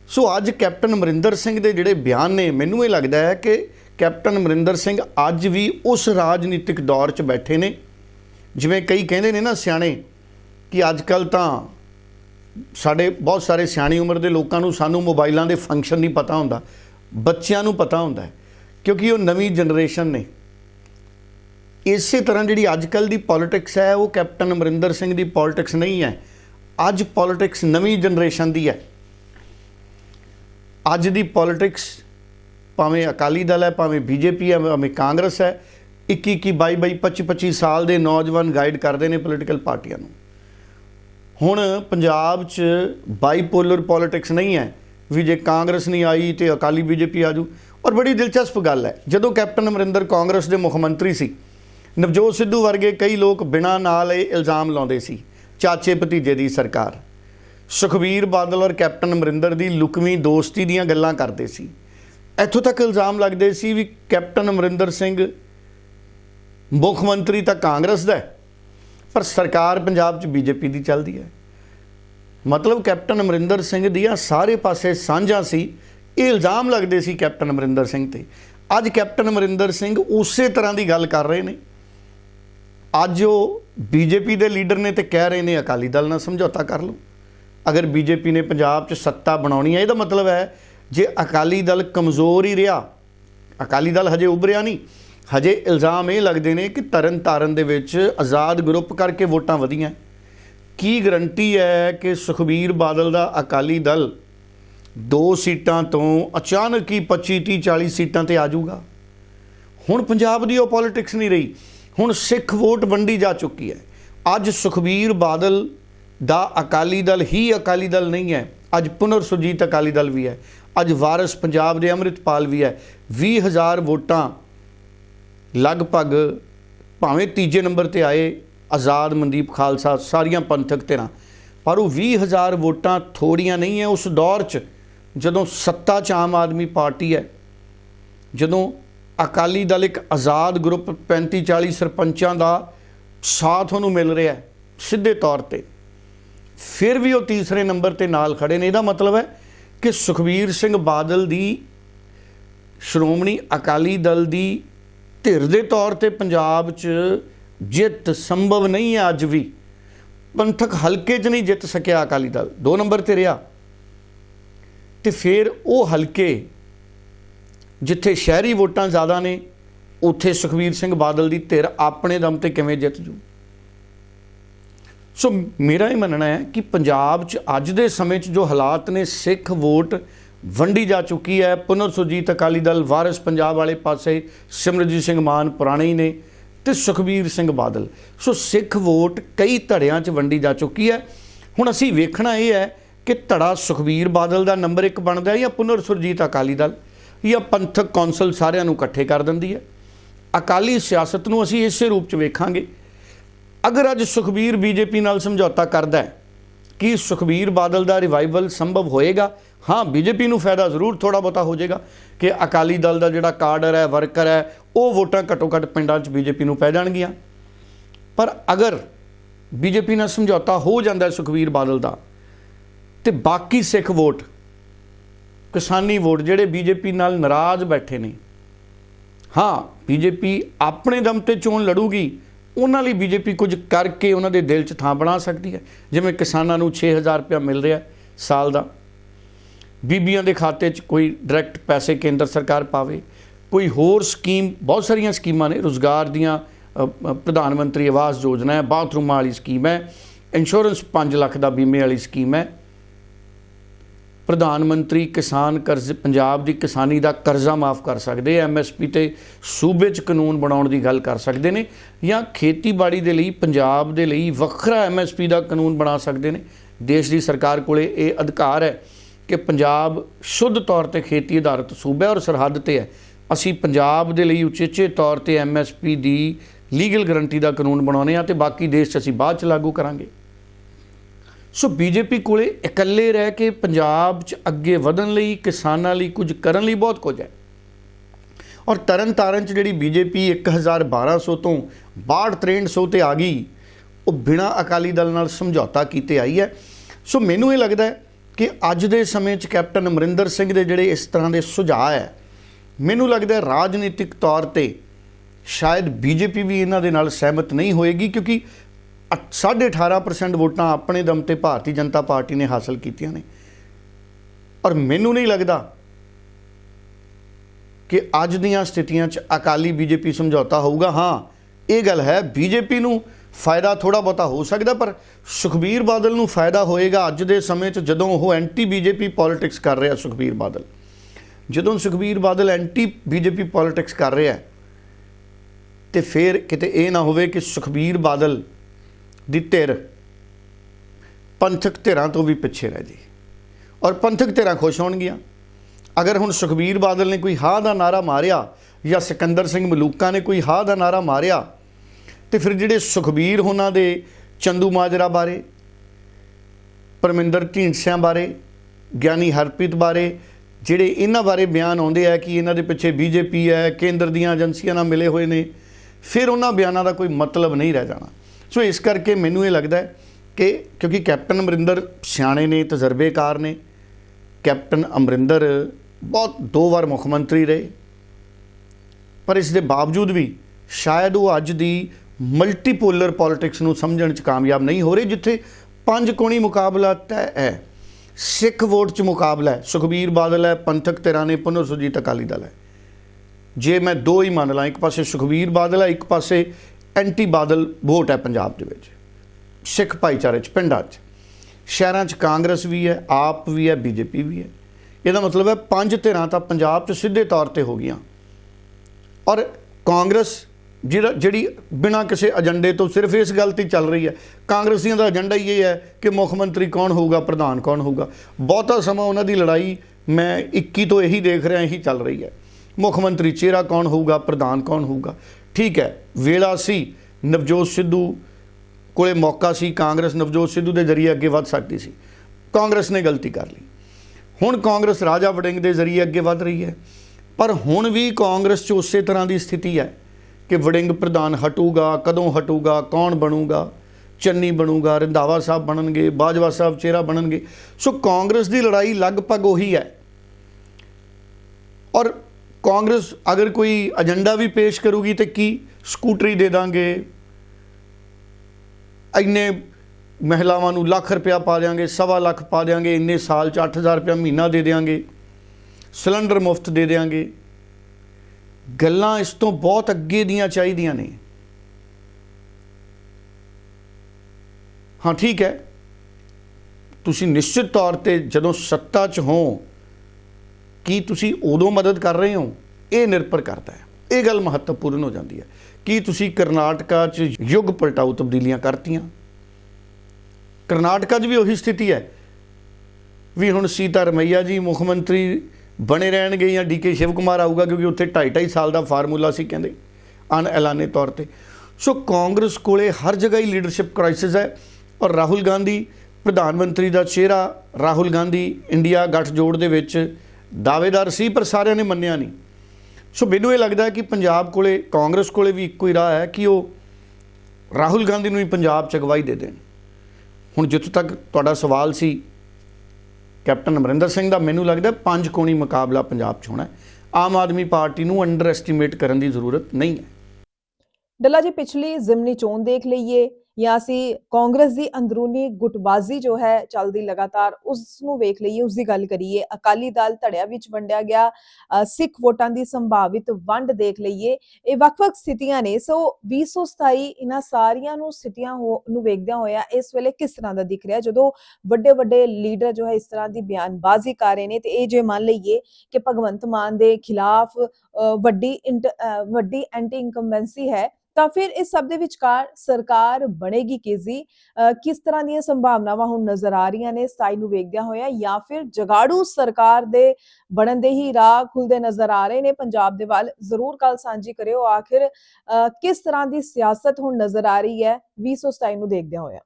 ਸੋ ਅੱਜ ਕੈਪਟਨ ਅਮਰਿੰਦਰ ਸਿੰਘ ਦੇ ਜਿਹੜੇ ਬਿਆਨ ਨੇ, ਮੈਨੂੰ ਇਹ ਲੱਗਦਾ ਹੈ ਕਿ ਕੈਪਟਨ ਅਮਰਿੰਦਰ ਸਿੰਘ ਅੱਜ ਵੀ ਉਸ ਰਾਜਨੀਤਿਕ ਦੌਰ 'ਚ ਬੈਠੇ ਨੇ। ਜਿਵੇਂ ਕਈ ਕਹਿੰਦੇ ਨੇ ਨਾ ਸਿਆਣੇ ਕਿ ਅੱਜ ਕੱਲ ਤਾਂ ਸਾਡੇ ਬਹੁਤ ਸਾਰੇ ਸਿਆਣੀ ਉਮਰ ਦੇ ਲੋਕਾਂ ਨੂੰ ਸਾਨੂੰ ਮੋਬਾਈਲਾਂ ਦੇ ਫੰਕਸ਼ਨ ਨਹੀਂ ਪਤਾ ਹੁੰਦਾ, ਬੱਚਿਆਂ ਨੂੰ ਪਤਾ ਹੁੰਦਾ ਹੈ, ਕਿਉਂਕਿ ਉਹ ਨਵੀਂ ਜਨਰੇਸ਼ਨ ਨੇ। ਇਸੇ ਤਰ੍ਹਾਂ ਜਿਹੜੀ ਅੱਜ ਕੱਲ ਦੀ ਪੋਲਿਟਿਕਸ ਹੈ, ਉਹ ਕੈਪਟਨ ਅਮਰਿੰਦਰ ਸਿੰਘ ਦੀ ਪੋਲਿਟਿਕਸ ਨਹੀਂ ਹੈ। ਅੱਜ ਪੋਲਿਟਿਕਸ ਨਵੀਂ ਜਨਰੇਸ਼ਨ ਦੀ ਹੈ। ਅੱਜ ਦੀ ਪੋਲਿਟਿਕਸ ਭਾਵੇਂ ਅਕਾਲੀ ਦਲ ਹੈ, ਭਾਵੇਂ ਬੀਜੇਪੀ ਹੈ, ਭਾਵੇਂ ਕਾਂਗਰਸ ਹੈ 21 21 22 22 25 25 ਸਾਲ ਦੇ ਨੌਜਵਾਨ ਗਾਈਡ ਕਰਦੇ ਨੇ ਪੋਲੀਟੀਕਲ ਪਾਰਟੀਆਂ ਨੂੰ। ਹੁਣ ਪੰਜਾਬ 'ਚ ਬਾਈਪੋਲਰ ਪੋਲਿਟਿਕਸ ਨਹੀਂ ਹੈ ਵੀ ਜੇ ਕਾਂਗਰਸ ਨਹੀਂ ਆਈ ਤੇ ਅਕਾਲੀ ਬੀਜੇਪੀ ਆਜੂ ਔਰ ਬੜੀ ਦਿਲਚਸਪ ਗੱਲ ਹੈ, ਜਦੋਂ ਕੈਪਟਨ ਅਮਰਿੰਦਰ ਕਾਂਗਰਸ ਦੇ ਮੁੱਖ ਮੰਤਰੀ ਸੀ, ਨਵਜੋਤ ਸਿੱਧੂ ਵਰਗੇ ਕਈ ਲੋਕ ਬਿਨਾਂ ਨਾਲ ਇਹ ਇਲਜ਼ਾਮ ਲਾਉਂਦੇ ਸੀ। ਚਾਚੇ ਭਤੀਜੇ ਦੀ ਸਰਕਾਰ। ਸੁਖਬੀਰ ਬਾਦਲ ਔਰ ਕੈਪਟਨ ਅਮਰਿੰਦਰ ਦੀ ਲੁਕਵੀਂ ਦੋਸਤੀ ਦੀਆਂ ਗੱਲਾਂ ਕਰਦੇ ਸੀ। ਇੱਥੋਂ ਤੱਕ ਇਲਜ਼ਾਮ ਲੱਗਦੇ ਸੀ ਵੀ ਕੈਪਟਨ ਅਮਰਿੰਦਰ ਸਿੰਘ ਮੁੱਖ ਮੰਤਰੀ ਤਾਂ ਕਾਂਗਰਸ ਦਾ ਹੈ, ਪਰ ਸਰਕਾਰ ਪੰਜਾਬ 'ਚ ਬੀਜੇਪੀ ਦੀ ਚੱਲਦੀ ਹੈ। ਮਤਲਬ ਕੈਪਟਨ ਅਮਰਿੰਦਰ ਸਿੰਘ ਦੀਆਂ ਸਾਰੇ ਪਾਸੇ ਸਾਂਝਾਂ ਸੀ, ਇਹ ਇਲਜ਼ਾਮ ਲੱਗਦੇ ਸੀ ਕੈਪਟਨ ਅਮਰਿੰਦਰ ਸਿੰਘ ਤੇ। ਅੱਜ ਕੈਪਟਨ ਅਮਰਿੰਦਰ ਸਿੰਘ ਉਸੇ ਤਰ੍ਹਾਂ ਦੀ ਗੱਲ ਕਰ ਰਹੇ ਨੇ। ਅੱਜ ਉਹ ਬੀਜੇਪੀ ਦੇ ਲੀਡਰ ਨੇ ਤੇ ਕਹਿ ਰਹੇ ਨੇ, ਅਕਾਲੀ ਦਲ ਨਾਲ ਸਮਝੌਤਾ ਕਰ ਲਓ। ਅਗਰ ਬੀਜੇਪੀ ਨੇ ਪੰਜਾਬ 'ਚ ਸੱਤਾ ਬਣਾਉਣੀ ਹੈ, ਇਹਦਾ ਮਤਲਬ ਹੈ ਜੇ ਅਕਾਲੀ ਦਲ ਕਮਜ਼ੋਰ ਹੀ ਰਿਹਾ, ਅਕਾਲੀ ਦਲ ਹਜੇ ਉਭਰਿਆ ਨਹੀਂ, ਹਜੇ ਇਲਜ਼ਾਮ ਇਹ ਲੱਗਦੇ ਨੇ ਕਿ ਤਰਨ ਤਾਰਨ ਦੇ ਵਿੱਚ ਆਜ਼ਾਦ ਗਰੁੱਪ ਕਰਕੇ ਵੋਟਾਂ ਵਧੀਆਂ। ਕੀ ਗਰੰਟੀ ਹੈ ਕਿ ਸੁਖਬੀਰ ਬਾਦਲ ਦਾ ਅਕਾਲੀ ਦਲ ਦੋ ਸੀਟਾਂ ਤੋਂ ਅਚਾਨਕ ਹੀ 25 30 40 ਸੀਟਾਂ ਤੇ ਆ ਜਾਊਗਾ? ਹੁਣ ਪੰਜਾਬ ਦੀ ਉਹ ਪੋਲਿਟਿਕਸ ਨਹੀਂ ਰਹੀ। ਹੁਣ ਸਿੱਖ ਵੋਟ ਵੰਡੀ ਜਾ ਚੁੱਕੀ ਹੈ। ਅੱਜ ਸੁਖਬੀਰ ਬਾਦਲ ਦਾ ਅਕਾਲੀ ਦਲ ਹੀ ਅਕਾਲੀ ਦਲ ਨਹੀਂ ਹੈ। ਅੱਜ ਪੁਨਰ ਸੁਰਜੀਤ ਅਕਾਲੀ ਦਲ ਵੀ ਹੈ। ਅੱਜ ਵਾਰਿਸ ਪੰਜਾਬ ਦੇ ਅੰਮ੍ਰਿਤਪਾਲ ਵੀ ਹੈ। 20000 ਵੋਟਾਂ ਲਗਭਗ ਭਾਵੇਂ ਤੀਜੇ ਨੰਬਰ ਤੇ ਆਏ ਆਜ਼ਾਦ ਮਨਦੀਪ ਖਾਲਸਾ, ਸਾਰੀਆਂ ਪੰਥਕ ਧਿਰਾਂ, ਪਰ ਉਹ 20000 ਵੋਟਾਂ ਥੋੜੀਆਂ ਨਹੀਂ ਹੈ। ਉਸ ਦੌਰ 'ਚ ਜਦੋਂ ਸੱਤਾ 'ਚ ਆਮ ਆਦਮੀ ਪਾਰਟੀ ਹੈ, ਜਦੋਂ ਅਕਾਲੀ ਦਲ ਇੱਕ ਆਜ਼ਾਦ ਗਰੁੱਪ 35 40 ਸਰਪੰਚਾਂ ਦਾ ਸਾਥ ਉਹਨੂੰ ਮਿਲ ਰਿਹਾ ਸਿੱਧੇ ਤੌਰ ਤੇ। ਫਿਰ ਵੀ ਉਹ ਤੀਸਰੇ ਨੰਬਰ ਤੇ ਨਾਲ ਖੜੇ ਨੇ। ਇਹਦਾ ਮਤਲਬ ਹੈ ਕਿ ਸੁਖਬੀਰ ਸਿੰਘ ਬਾਦਲ ਦੀ ਸ਼੍ਰੋਮਣੀ ਅਕਾਲੀ ਦਲ ਦੀ ਧਿਰ ਦੇ ਤੌਰ ਤੇ ਪੰਜਾਬ 'ਚ ਜਿੱਤ ਸੰਭਵ ਨਹੀਂ ਹੈ ਅੱਜ ਵੀ। ਪੰਥਕ ਹਲਕੇ 'ਚ ਨਹੀਂ ਜਿੱਤ ਸਕਿਆ ਅਕਾਲੀ ਦਲ। ਦੋ ਨੰਬਰ ਤੇ ਰਿਹਾ। ਤੇ ਫਿਰ ਉਹ ਹਲਕੇ ਜਿੱਥੇ ਸ਼ਹਿਰੀ ਵੋਟਾਂ ਜ਼ਿਆਦਾ ਨੇ, ਉੱਥੇ ਸੁਖਬੀਰ ਸਿੰਘ ਬਾਦਲ ਦੀ ਧਿਰ ਆਪਣੇ ਦਮ ਤੇ ਕਿਵੇਂ ਜਿੱਤ ਜੂ? ਸੋ ਮੇਰਾ ਇਹ ਮੰਨਣਾ ਹੈ ਕਿ ਪੰਜਾਬ 'ਚ ਅੱਜ ਦੇ ਸਮੇਂ 'ਚ ਜੋ ਹਾਲਾਤ ਨੇ, ਸਿੱਖ ਵੋਟ ਵੰਡੀ ਜਾ ਚੁੱਕੀ ਹੈ। ਪੁਨਰ ਸੁਰਜੀਤ ਅਕਾਲੀ ਦਲ ਵਾਰਿਸ ਪੰਜਾਬ ਵਾਲੇ ਪਾਸੇ ਸਿਮਰਜੀਤ ਸਿੰਘ ਮਾਨ ਪੁਰਾਣੇ ਹੀ ਨੇ ਤੇ ਸੁਖਬੀਰ ਸਿੰਘ ਬਾਦਲ। ਸੋ ਸਿੱਖ ਵੋਟ ਕਈ ਧੜਿਆਂ 'ਚ ਵੰਡੀ ਜਾ ਚੁੱਕੀ ਹੈ। ਹੁਣ ਅਸੀਂ ਵੇਖਣਾ ਇਹ ਹੈ ਕਿ ਧੜਾ ਸੁਖਬੀਰ ਬਾਦਲ ਦਾ ਨੰਬਰ 1 ਬਣਦਾ ਹੈ ਜਾਂ ਪੁਨਰ ਸੁਰਜੀਤ ਅਕਾਲੀ ਦਲ? ਜਾਂ ਪੰਥਕ ਕੌਂਸਲ ਸਾਰਿਆਂ ਨੂੰ ਇਕੱਠੇ ਕਰ ਦਿੰਦੀ ਹੈ। ਅਕਾਲੀ ਸਿਆਸਤ ਨੂੰ ਅਸੀਂ ਇਸੇ ਰੂਪ 'ਚ ਵੇਖਾਂਗੇ। ਅਗਰ ਅੱਜ ਸੁਖਬੀਰ ਬੀਜੇਪੀ ਨਾਲ ਸਮਝੌਤਾ ਕਰਦਾ ਹੈ ਕੀ ਸੁਖਬੀਰ ਬਾਦਲ ਦਾ ਰਿਵਾਈਵਲ ਸੰਭਵ ਹੋਏਗਾ, ਹਾਂ, ਬੀਜੇਪੀ ਨੂੰ ਫਾਇਦਾ ਜ਼ਰੂਰ ਥੋੜਾ ਬਹੁਤਾ ਹੋ ਜਾਏਗਾ ਕਿ ਅਕਾਲੀ ਦਲ ਦਾ ਜਿਹੜਾ ਕਾਡਰ ਹੈ, ਵਰਕਰ ਹੈ, ਉਹ ਵੋਟਾਂ ਘੱਟੋ ਘੱਟ ਪਿੰਡਾਂ 'ਚ ਬੀਜੇਪੀ ਨੂੰ ਪੈ ਜਾਣਗੀਆਂ। ਪਰ ਅਗਰ ਬੀਜੇਪੀ ਨਾਲ ਸਮਝੌਤਾ ਹੋ ਜਾਂਦਾ ਹੈ ਸੁਖਬੀਰ ਬਾਦਲ ਦਾ, ਤੇ ਬਾਕੀ ਸਿੱਖ ਵੋਟ ਕਿਸਾਨੀ ਵੋਟ ਜਿਹੜੇ ਬੀਜੇਪੀ ਨਾਲ ਨਾਰਾਜ਼ ਬੈਠੇ ਨੇ। ਹਾਂ, ਬੀਜੇਪੀ ਆਪਣੇ ਦਮ ਤੇ ਚੋਣ ਲੜੂਗੀ, ਉਹਨਾਂ ਲਈ ਬੀਜੇਪੀ ਕੁਝ ਕਰਕੇ ਉਹਨਾਂ ਦੇ ਦਿਲ 'ਚ ਥਾਂ ਬਣਾ ਸਕਦੀ ਹੈ। ਜਿਵੇਂ ਕਿਸਾਨਾਂ ਨੂੰ 6000 ਰੁਪਇਆ ਮਿਲ ਰਿਹਾ ਸਾਲ ਦਾ। ਬੀਬੀਆਂ ਦੇ ਖਾਤੇ 'ਚ ਕੋਈ ਡਾਇਰੈਕਟ ਪੈਸੇ ਕੇਂਦਰ ਸਰਕਾਰ ਪਾਵੇ। ਕੋਈ ਹੋਰ ਸਕੀਮ, ਬਹੁਤ ਸਾਰੀਆਂ ਸਕੀਮਾਂ ਨੇ। ਰੋਜ਼ਗਾਰ ਦੀਆਂ ਪ੍ਰਧਾਨ ਮੰਤਰੀ ਆਵਾਸ ਯੋਜਨਾ ਹੈ, ਬਾਥਰੂਮਾਂ ਵਾਲੀ ਸਕੀਮ ਹੈ। ਇੰਸ਼ੋਰੈਂਸ 5 ਲੱਖ ਦਾ ਬੀਮੇ ਵਾਲੀ ਸਕੀਮ ਹੈ। ਪ੍ਰਧਾਨ ਮੰਤਰੀ ਕਿਸਾਨ ਕਰਜ਼, ਪੰਜਾਬ ਦੀ ਕਿਸਾਨੀ ਦਾ ਕਰਜ਼ਾ ਮਾਫ ਕਰ ਸਕਦੇ ਐਮਐਸਪੀ ਤੇ ਸੂਬੇ 'ਚ ਕਾਨੂੰਨ ਬਣਾਉਣ ਦੀ ਗੱਲ ਕਰ ਸਕਦੇ ਨੇ ਜਾਂ ਖੇਤੀਬਾੜੀ ਦੇ ਲਈ, ਪੰਜਾਬ ਦੇ ਲਈ ਵੱਖਰਾ ਐਮਐਸਪੀ ਦਾ ਕਾਨੂੰਨ ਬਣਾ ਸਕਦੇ ਨੇ। ਦੇਸ਼ ਦੀ ਸਰਕਾਰ ਕੋਲੇ ਇਹ ਅਧਿਕਾਰ ਹੈ ਕਿ ਪੰਜਾਬ ਸ਼ੁੱਧ ਤੌਰ ਤੇ ਖੇਤੀ ਆਧਾਰਿਤ ਸੂਬਾ ਔਰ ਸਰਹੱਦ ਤੇ ਹੈ। ਅਸੀਂ ਪੰਜਾਬ ਦੇ ਲਈ ਉਚੇਚੇ ਤੌਰ ਤੇ ਐਮਐਸਪੀ ਦੀ ਲੀਗਲ ਗਾਰੰਟੀ ਦਾ ਕਾਨੂੰਨ ਬਣਾਉਨੇ ਆ ਤੇ ਬਾਕੀ ਦੇਸ਼ 'ਚ ਅਸੀਂ ਬਾਅਦ 'ਚ ਲਾਗੂ ਕਰਾਂਗੇ। ਸੋ ਬੀਜੇਪੀ ਕੋਲੇ ਇਕੱਲੇ ਰਹਿ ਕੇ ਪੰਜਾਬ 'ਚ ਅੱਗੇ ਵਧਣ ਲਈ, ਕਿਸਾਨਾਂ ਲਈ, ਕੁਝ ਕਰਨ ਲਈ ਬਹੁਤ ਕੁਝ ਹੈ। ਔਰ ਤਰਨ ਤਾਰਨ 'ਚ ਜਿਹੜੀ ਬੀਜੇਪੀ 1200 ਤੋਂ 62 ਤੇ ਆ ਗਈ, ਉਹ ਬਿਨਾ ਅਕਾਲੀ ਦਲ ਨਾਲ ਸਮਝੌਤਾ ਕੀਤੇ ਆਈ ਹੈ। ਸੋ ਮੈਨੂੰ ਇਹ ਲੱਗਦਾ ਹੈ ਕਿ ਅੱਜ ਦੇ ਸਮੇਂ 'ਚ ਕੈਪਟਨ ਅਮਰਿੰਦਰ ਸਿੰਘ ਦੇ ਜਿਹੜੇ ਇਸ ਤਰ੍ਹਾਂ ਦੇ ਸੁਝਾਅ ਹੈ, ਮੈਨੂੰ ਲੱਗਦਾ ਹੈ ਰਾਜਨੀਤਿਕ ਤੌਰ ਤੇ ਸ਼ਾਇਦ ਬੀਜੇਪੀ ਵੀ ਇਹਨਾਂ ਦੇ ਨਾਲ ਸਹਿਮਤ ਨਹੀਂ ਹੋਏਗੀ, ਕਿਉਂਕਿ ਅੱਠ- ਸਾਢੇ 18% ਵੋਟਾਂ ਆਪਣੇ ਦਮ ਤੇ ਭਾਰਤੀ ਜਨਤਾ ਪਾਰਟੀ ਨੇ ਹਾਸਲ ਕੀਤੀਆਂ ਨੇ। ਔਰ ਮੈਨੂੰ ਨਹੀਂ ਲੱਗਦਾ ਕਿ ਅੱਜ ਦੀਆਂ ਸਥਿਤੀਆਂ 'ਚ ਅਕਾਲੀ ਬੀਜੇਪੀ ਸਮਝੌਤਾ ਹੋਊਗਾ। ਹਾਂ ਇਹ ਗੱਲ ਹੈ ਬੀਜੇਪੀ ਨੂੰ ਫਾਇਦਾ ਥੋੜਾ ਬਹੁਤਾ ਹੋ ਸਕਦਾ ਪਰ ਸੁਖਬੀਰ ਬਾਦਲ ਨੂੰ ਫਾਇਦਾ ਹੋਏਗਾ ਅੱਜ ਦੇ ਸਮੇਂ 'ਚ ਜਦੋਂ ਉਹ ਐਂਟੀ ਬੀਜੇਪੀ ਪੋਲਿਟਿਕਸ ਕਰ ਰਿਹਾ ਸੁਖਬੀਰ ਬਾਦਲ। ਜਦੋਂ Sukhbir Badal anti BJP politics ਕਰ ਰਿਹਾ ਹੈ, ਤੇ ਫਿਰ ਕਿਤੇ ਇਹ ਨਾ ਹੋਵੇ ਕਿ ਸੁਖਬੀਰ ਬਾਦਲ ਦੀ ਧਿਰ ਪੰਥਕ ਧਿਰਾਂ ਤੋਂ ਵੀ ਪਿੱਛੇ ਰਹਿ ਜੇ। ਔਰ ਪੰਥਕ ਧਿਰਾਂ ਖੁਸ਼ ਹੋਣਗੀਆਂ। ਅਗਰ ਹੁਣ ਸੁਖਬੀਰ ਬਾਦਲ ਨੇ ਕੋਈ ਹਾਂ ਦਾ ਨਾਰਾ ਮਾਰਿਆ ਜਾਂ ਸਿਕੰਦਰ ਸਿੰਘ ਮਲੂਕਾ ਨੇ ਕੋਈ ਹਾਂ ਦਾ ਨਾਰਾ ਮਾਰਿਆ, ਤੇ ਫਿਰ ਜਿਹੜੇ ਸੁਖਬੀਰ ਉਹਨਾਂ ਦੇ ਚੰਦੂ ਮਾਜਰਾ ਬਾਰੇ, ਪਰਮਿੰਦਰ ਢੀਂਡਸਿਆਂ ਬਾਰੇ, ਗਿਆਨੀ ਹਰਪ੍ਰੀਤ ਬਾਰੇ, ਜਿਹੜੇ ਇਹਨਾਂ ਬਾਰੇ ਬਿਆਨ ਆਉਂਦੇ ਆ ਕਿ ਇਹਨਾਂ ਦੇ ਪਿੱਛੇ ਬੀਜੇਪੀ ਹੈ, ਕੇਂਦਰ ਦੀਆਂ ਏਜੰਸੀਆਂ ਨਾਲ ਮਿਲੇ ਹੋਏ ਨੇ, ਫਿਰ ਉਹਨਾਂ ਬਿਆਨਾਂ ਦਾ ਕੋਈ ਮਤਲਬ ਨਹੀਂ ਰਹਿ ਜਾਣਾ। ਸੋ ਇਸ ਕਰਕੇ ਮੈਨੂੰ ਇਹ ਲੱਗਦਾ ਹੈ ਕਿ ਕਿਉਂਕਿ ਕੈਪਟਨ ਅਮਰਿੰਦਰ ਸਿਆਣੇ ਨੇ, ਤਜਰਬੇਕਾਰ ਨੇ, ਕੈਪਟਨ ਅਮਰਿੰਦਰ ਬਹੁਤ ਦੋ ਵਾਰ ਮੁੱਖ ਮੰਤਰੀ ਰਹੇ। ਪਰ ਇਸ ਦੇ ਬਾਵਜੂਦ ਵੀ ਸ਼ਾਇਦ ਉਹ ਅੱਜ ਦੀ ਮਲਟੀਪੋਲਰ ਪੋਲਿਟਿਕਸ ਨੂੰ ਸਮਝਣ 'ਚ ਕਾਮਯਾਬ ਨਹੀਂ ਹੋ ਰਹੇ, ਜਿੱਥੇ ਪੰਜ ਕੋਣੀ ਮੁਕਾਬਲਾ ਤੈਅ ਹੈ। ਸਿੱਖ ਵੋਟ 'ਚ ਮੁਕਾਬਲਾ ਹੈ। ਸੁਖਬੀਰ ਬਾਦਲ ਹੈ, ਪੰਥਕ ਧਿਰਾਂ ਨੇ, ਪੁਨਰ ਸੁਰਜੀਤ ਅਕਾਲੀ ਦਲ ਹੈ। ਜੇ ਮੈਂ ਦੋ ਹੀ ਮੰਨ ਲਾਂ, ਇੱਕ ਪਾਸੇ ਸੁਖਬੀਰ ਬਾਦਲ ਹੈ, ਇੱਕ ਪਾਸੇ ਐਂਟੀ ਬਾਦਲ ਵੋਟ ਹੈ ਪੰਜਾਬ ਦੇ ਵਿੱਚ, ਸਿੱਖ ਭਾਈਚਾਰੇ 'ਚ, ਪਿੰਡਾਂ 'ਚ। ਸ਼ਹਿਰਾਂ 'ਚ ਕਾਂਗਰਸ ਵੀ ਹੈ, ਆਪ ਵੀ ਹੈ, ਬੀਜੇਪੀ ਵੀ ਹੈ। ਇਹਦਾ ਮਤਲਬ ਹੈ ਪੰਜ ਧਿਰਾਂ ਤਾਂ ਪੰਜਾਬ 'ਚ ਸਿੱਧੇ ਤੌਰ ਤੇ ਹੋ ਗਈਆਂ। ਔਰ ਕਾਂਗਰਸ ਜਿਹੜਾ, ਜਿਹੜੀ ਬਿਨਾਂ ਕਿਸੇ ਏਜੰਡੇ ਤੋਂ ਸਿਰਫ ਇਸ ਗੱਲ ਤੇ ਚੱਲ ਰਹੀ ਹੈ, ਕਾਂਗਰਸੀਆਂ ਦਾ ਏਜੰਡਾ ਹੀ ਇਹ ਹੈ ਕਿ ਮੁੱਖ ਮੰਤਰੀ ਕੌਣ ਹੋਊਗਾ, ਪ੍ਰਧਾਨ ਕੌਣ ਹੋਊਗਾ। ਬਹੁਤਾ ਸਮਾਂ ਉਹਨਾਂ ਦੀ ਲੜਾਈ ਮੈਂ 21 ਤੋਂ ਇਹੀ ਦੇਖ ਰਿਹਾ, ਇਹੀ ਚੱਲ ਰਹੀ ਹੈ। ਮੁੱਖ ਮੰਤਰੀ ਚਿਹਰਾ ਕੌਣ ਹੋਊਗਾ, ਪ੍ਰਧਾਨ ਕੌਣ ਹੋਊਗਾ। ਠੀਕ ਹੈ, ਵੇਲਾ ਸੀ, ਨਵਜੋਤ ਸਿੱਧੂ ਕੋਲੇ ਮੌਕਾ ਸੀ, ਕਾਂਗਰਸ ਨਵਜੋਤ ਸਿੱਧੂ ਦੇ ਜ਼ਰੀਏ ਅੱਗੇ ਵੱਧ ਸਕਦੀ ਸੀ। ਕਾਂਗਰਸ ਨੇ ਗਲਤੀ ਕਰ ਲਈ। ਹੁਣ ਕਾਂਗਰਸ ਰਾਜਾ ਵੜਿੰਗ ਦੇ ਜ਼ਰੀਏ ਅੱਗੇ ਵੱਧ ਰਹੀ ਹੈ। ਪਰ ਹੁਣ ਵੀ ਕਾਂਗਰਸ 'ਚ ਉਸੇ ਤਰ੍ਹਾਂ ਦੀ ਸਥਿਤੀ ਹੈ ਕਿ ਵੜਿੰਗ ਪ੍ਰਧਾਨ ਹਟੂਗਾ, ਕਦੋਂ ਹਟੂਗਾ, ਕੌਣ ਬਣੂਗਾ? ਚੰਨੀ ਬਣੂਗਾ, ਰੰਧਾਵਾ ਸਾਹਿਬ ਬਣਨਗੇ, ਬਾਜਵਾ ਸਾਹਿਬ ਚਿਹਰਾ ਬਣਨਗੇ। ਸੋ ਕਾਂਗਰਸ ਦੀ ਲੜਾਈ ਲਗਭਗ ਉਹੀ ਹੈ। ਔਰ ਕਾਂਗਰਸ ਅਗਰ ਕੋਈ ਏਜੰਡਾ ਵੀ ਪੇਸ਼ ਕਰੂਗੀ ਤੇ ਕੀ ਸਕੂਟਰੀ ਦੇ ਦਾਂਗੇ? ਇੰਨੇ ਮਹਿਲਾਵਾਂ ਨੂੰ ਲੱਖ ਰੁਪਇਆ ਪਾ ਦਿਆਂਗੇ, ਸਵਾ ਲੱਖ ਪਾ ਦਿਆਂਗੇ, ਇੰਨੇ ਸਾਲ ਚ 8000 ਰੁਪਇਆ ਮਹੀਨਾ ਦੇ ਦਿਆਂਗੇ, ਸਿਲੰਡਰ ਮੁਫਤ ਦੇ ਦਿਆਂਗੇ। ਗੱਲਾਂ ਇਸ ਤੋਂ ਬਹੁਤ ਅੱਗੇ ਦੀਆਂ ਚਾਹੀਦੀਆਂ ਨੇ। ਹਾਂ, ਠੀਕ ਹੈ। ਤੁਸੀਂ ਨਿਸ਼ਚਿਤ ਤੌਰ ਤੇ ਜਦੋਂ ਸੱਤਾ 'ਚ ਹੋ ਕੀ ਤੁਸੀਂ ਉਦੋਂ ਮਦਦ ਕਰ ਰਹੇ ਹੋ? ਇਹ ਨਿਰਭਰ ਕਰਦਾ ਹੈ। ਇਹ ਗੱਲ ਮਹੱਤਵਪੂਰਨ ਹੋ ਜਾਂਦੀ ਹੈ। ਕੀ ਤੁਸੀਂ ਕਰਨਾਟਕਾ 'ਚ ਯੁੱਗ ਪਲਟਾਊ ਤਬਦੀਲੀਆਂ ਕਰਤੀਆਂ? ਕਰਨਾਟਕਾ 'ਚ ਵੀ ਉਹੀ ਸਥਿਤੀ ਹੈ। ਵੀ ਹੁਣ ਸੀਤਾ ਰਮਈਆ ਜੀ ਮੁੱਖ ਮੰਤਰੀ ਬਣੇ ਰਹਿਣਗੇ ਜਾਂ ਡੀਕੇ ਸ਼ਿਵ ਕੁਮਾਰ ਆਊਗਾ ਕਿਉਂਕਿ ਉੱਥੇ 2.5 2.5 ਸਾਲ ਦਾ ਫਾਰਮੂਲਾ ਸੀ ਕਹਿੰਦੇ ਅਨ ਐਲਾਨੇ ਤੌਰ ਤੇ। ਸੋ ਕਾਂਗਰਸ ਕੋਲੇ ਹਰ ਜਗ੍ਹਾ ਹੀ ਲੀਡਰਸ਼ਿਪ ਕ੍ਰਾਈਸਿਸ ਹੈ ਔਰ ਰਾਹੁਲ ਗਾਂਧੀ, ਪ੍ਰਧਾਨ ਮੰਤਰੀ ਦਾ ਚਿਹਰਾ ਰਾਹੁਲ ਗਾਂਧੀ ਇੰਡੀਆ ਗੱਠਜੋੜ ਦੇ ਵਿੱਚ ਦਾਅਵੇਦਾਰ ਸੀ, ਪਰ ਸਾਰਿਆਂ ਨੇ ਮੰਨਿਆ ਨਹੀਂ। ਸੋ ਮੈਨੂੰ ਇਹ ਲੱਗਦਾ ਹੈ ਕਿ ਪੰਜਾਬ ਕੋਲੇ, ਕਾਂਗਰਸ ਕੋਲੇ ਵੀ ਇੱਕੋ ਹੀ ਰਾਹ ਹੈ ਕਿ ਉਹ ਰਾਹੁਲ ਗਾਂਧੀ ਨੂੰ ਹੀ ਪੰਜਾਬ ਚ ਅਗਵਾਈ ਦੇ ਦੇਣ। ਹੁਣ ਜਿੱਥੋਂ ਤੱਕ ਤੁਹਾਡਾ ਸਵਾਲ ਸੀ, ਕੈਪਟਨ ਅਮਰਿੰਦਰ ਸਿੰਘ ਦਾ, ਮੈਨੂੰ ਲੱਗਦਾ ਪੰਜ ਕੋਣੀ ਮੁਕਾਬਲਾ ਪੰਜਾਬ 'ਚ ਹੋਣਾ ਆਮ ਆਦਮੀ ਪਾਰਟੀ ਨੂੰ ਅੰਡਰ ਐਸਟੀਮੇਟ ਕਰਨ ਦੀ ਜ਼ਰੂਰਤ ਨਹੀਂ ਹੈ। ਡੱਲਾ ਜੀ, ਪਿਛਲੀ ਜ਼ਿਮਨੀ ਚੋਣ ਦੇਖ ਲਈਏ। ਜਾਂ ਅਸੀਂ ਕਾਂਗਰਸ ਦੀ ਅੰਦਰੂਨੀ ਗੁੱਟਬਾਜ਼ੀ ਜੋ ਹੈ ਚੱਲਦੀ ਲਗਾਤਾਰ ਉਸ ਨੂੰ ਵੇਖ ਲਈਏ ਉਸ ਦੀ ਗੱਲ ਕਰੀਏ ਅਕਾਲੀ ਦਲ ਧੜਿਆ ਵਿੱਚ ਵੰਡਿਆ ਗਿਆ ਸਿੱਖ ਵੋਟਾਂ ਦੀ ਸੰਭਾਵਿਤ ਵੰਡ ਦੇਖ ਲਈਏ ਇਹ ਵੱਖ-ਵੱਖ ਸਥਿਤੀਆਂ ਨੇ। ਸੋ 2027 ਇਹਨਾਂ ਸਾਰੀਆਂ ਨੂੰ ਸਥਿਤੀਆਂ ਹੋ- ਨੂੰ ਵੇਖਦਿਆਂ ਹੋਇਆ ਇਸ ਵੇਲੇ ਕਿਸ ਤਰ੍ਹਾਂ ਦਾ ਦਿਖ ਰਿਹਾ? ਜਦੋਂ ਵੱਡੇ ਵੱਡੇ ਲੀਡਰ ਜੋ ਹੈ ਇਸ ਤਰ੍ਹਾਂ ਦੀ ਬਿਆਨਬਾਜ਼ੀ ਕਰ ਰਹੇ ਨੇ ਤੇ ਇਹ ਜੇ ਮੰਨ ਲਈਏ ਕਿ ਭਗਵੰਤ ਮਾਨ ਦੇ ਖਿਲਾਫ ਅ, ਵੱਡੀ ਇੰਟ- ਵੱਡੀ ਐਂਟੀ ਇਨਕੰਬੈਂਸੀ ਹੈ ਤਾਂ ਫਿਰ ਇਸ ਸਭ ਦੇ ਵਿਚਕਾਰ ਸਰਕਾਰ ਬਣੇਗੀ ਕਿਸਦੀ ਕਿਸ ਤਰ੍ਹਾਂ ਦੀਆਂ ਸੰਭਾਵਨਾਵਾਂ ਹੁਣ ਨਜ਼ਰ ਆ ਰਹੀਆਂ ਨੇ? 27 ਨੂੰ ਵੇਖਦਿਆਂ ਹੋਇਆ ਜਾਂ ਫਿਰ ਜਗਾੜੂ ਸਰਕਾਰ ਦੇ ਬਣਨ ਦੇ ਹੀ ਰਾਹ ਖੁੱਲਦੇ ਨਜ਼ਰ ਆ ਰਹੇ ਨੇ? ਪੰਜਾਬ ਦੇ ਵੱਲ ਜ਼ਰੂਰ ਕੱਲ ਸਾਂਝੀ ਕਰਿਓ। ਆਖਿਰ ਕਿਸ ਤਰ੍ਹਾਂ ਦੀ ਸਿਆਸਤ ਹੁਣ ਨਜ਼ਰ ਆ ਰਹੀ ਹੈ? 2027 ਨੂੰ ਦੇਖਦਿਆਂ ਹੋਇਆ।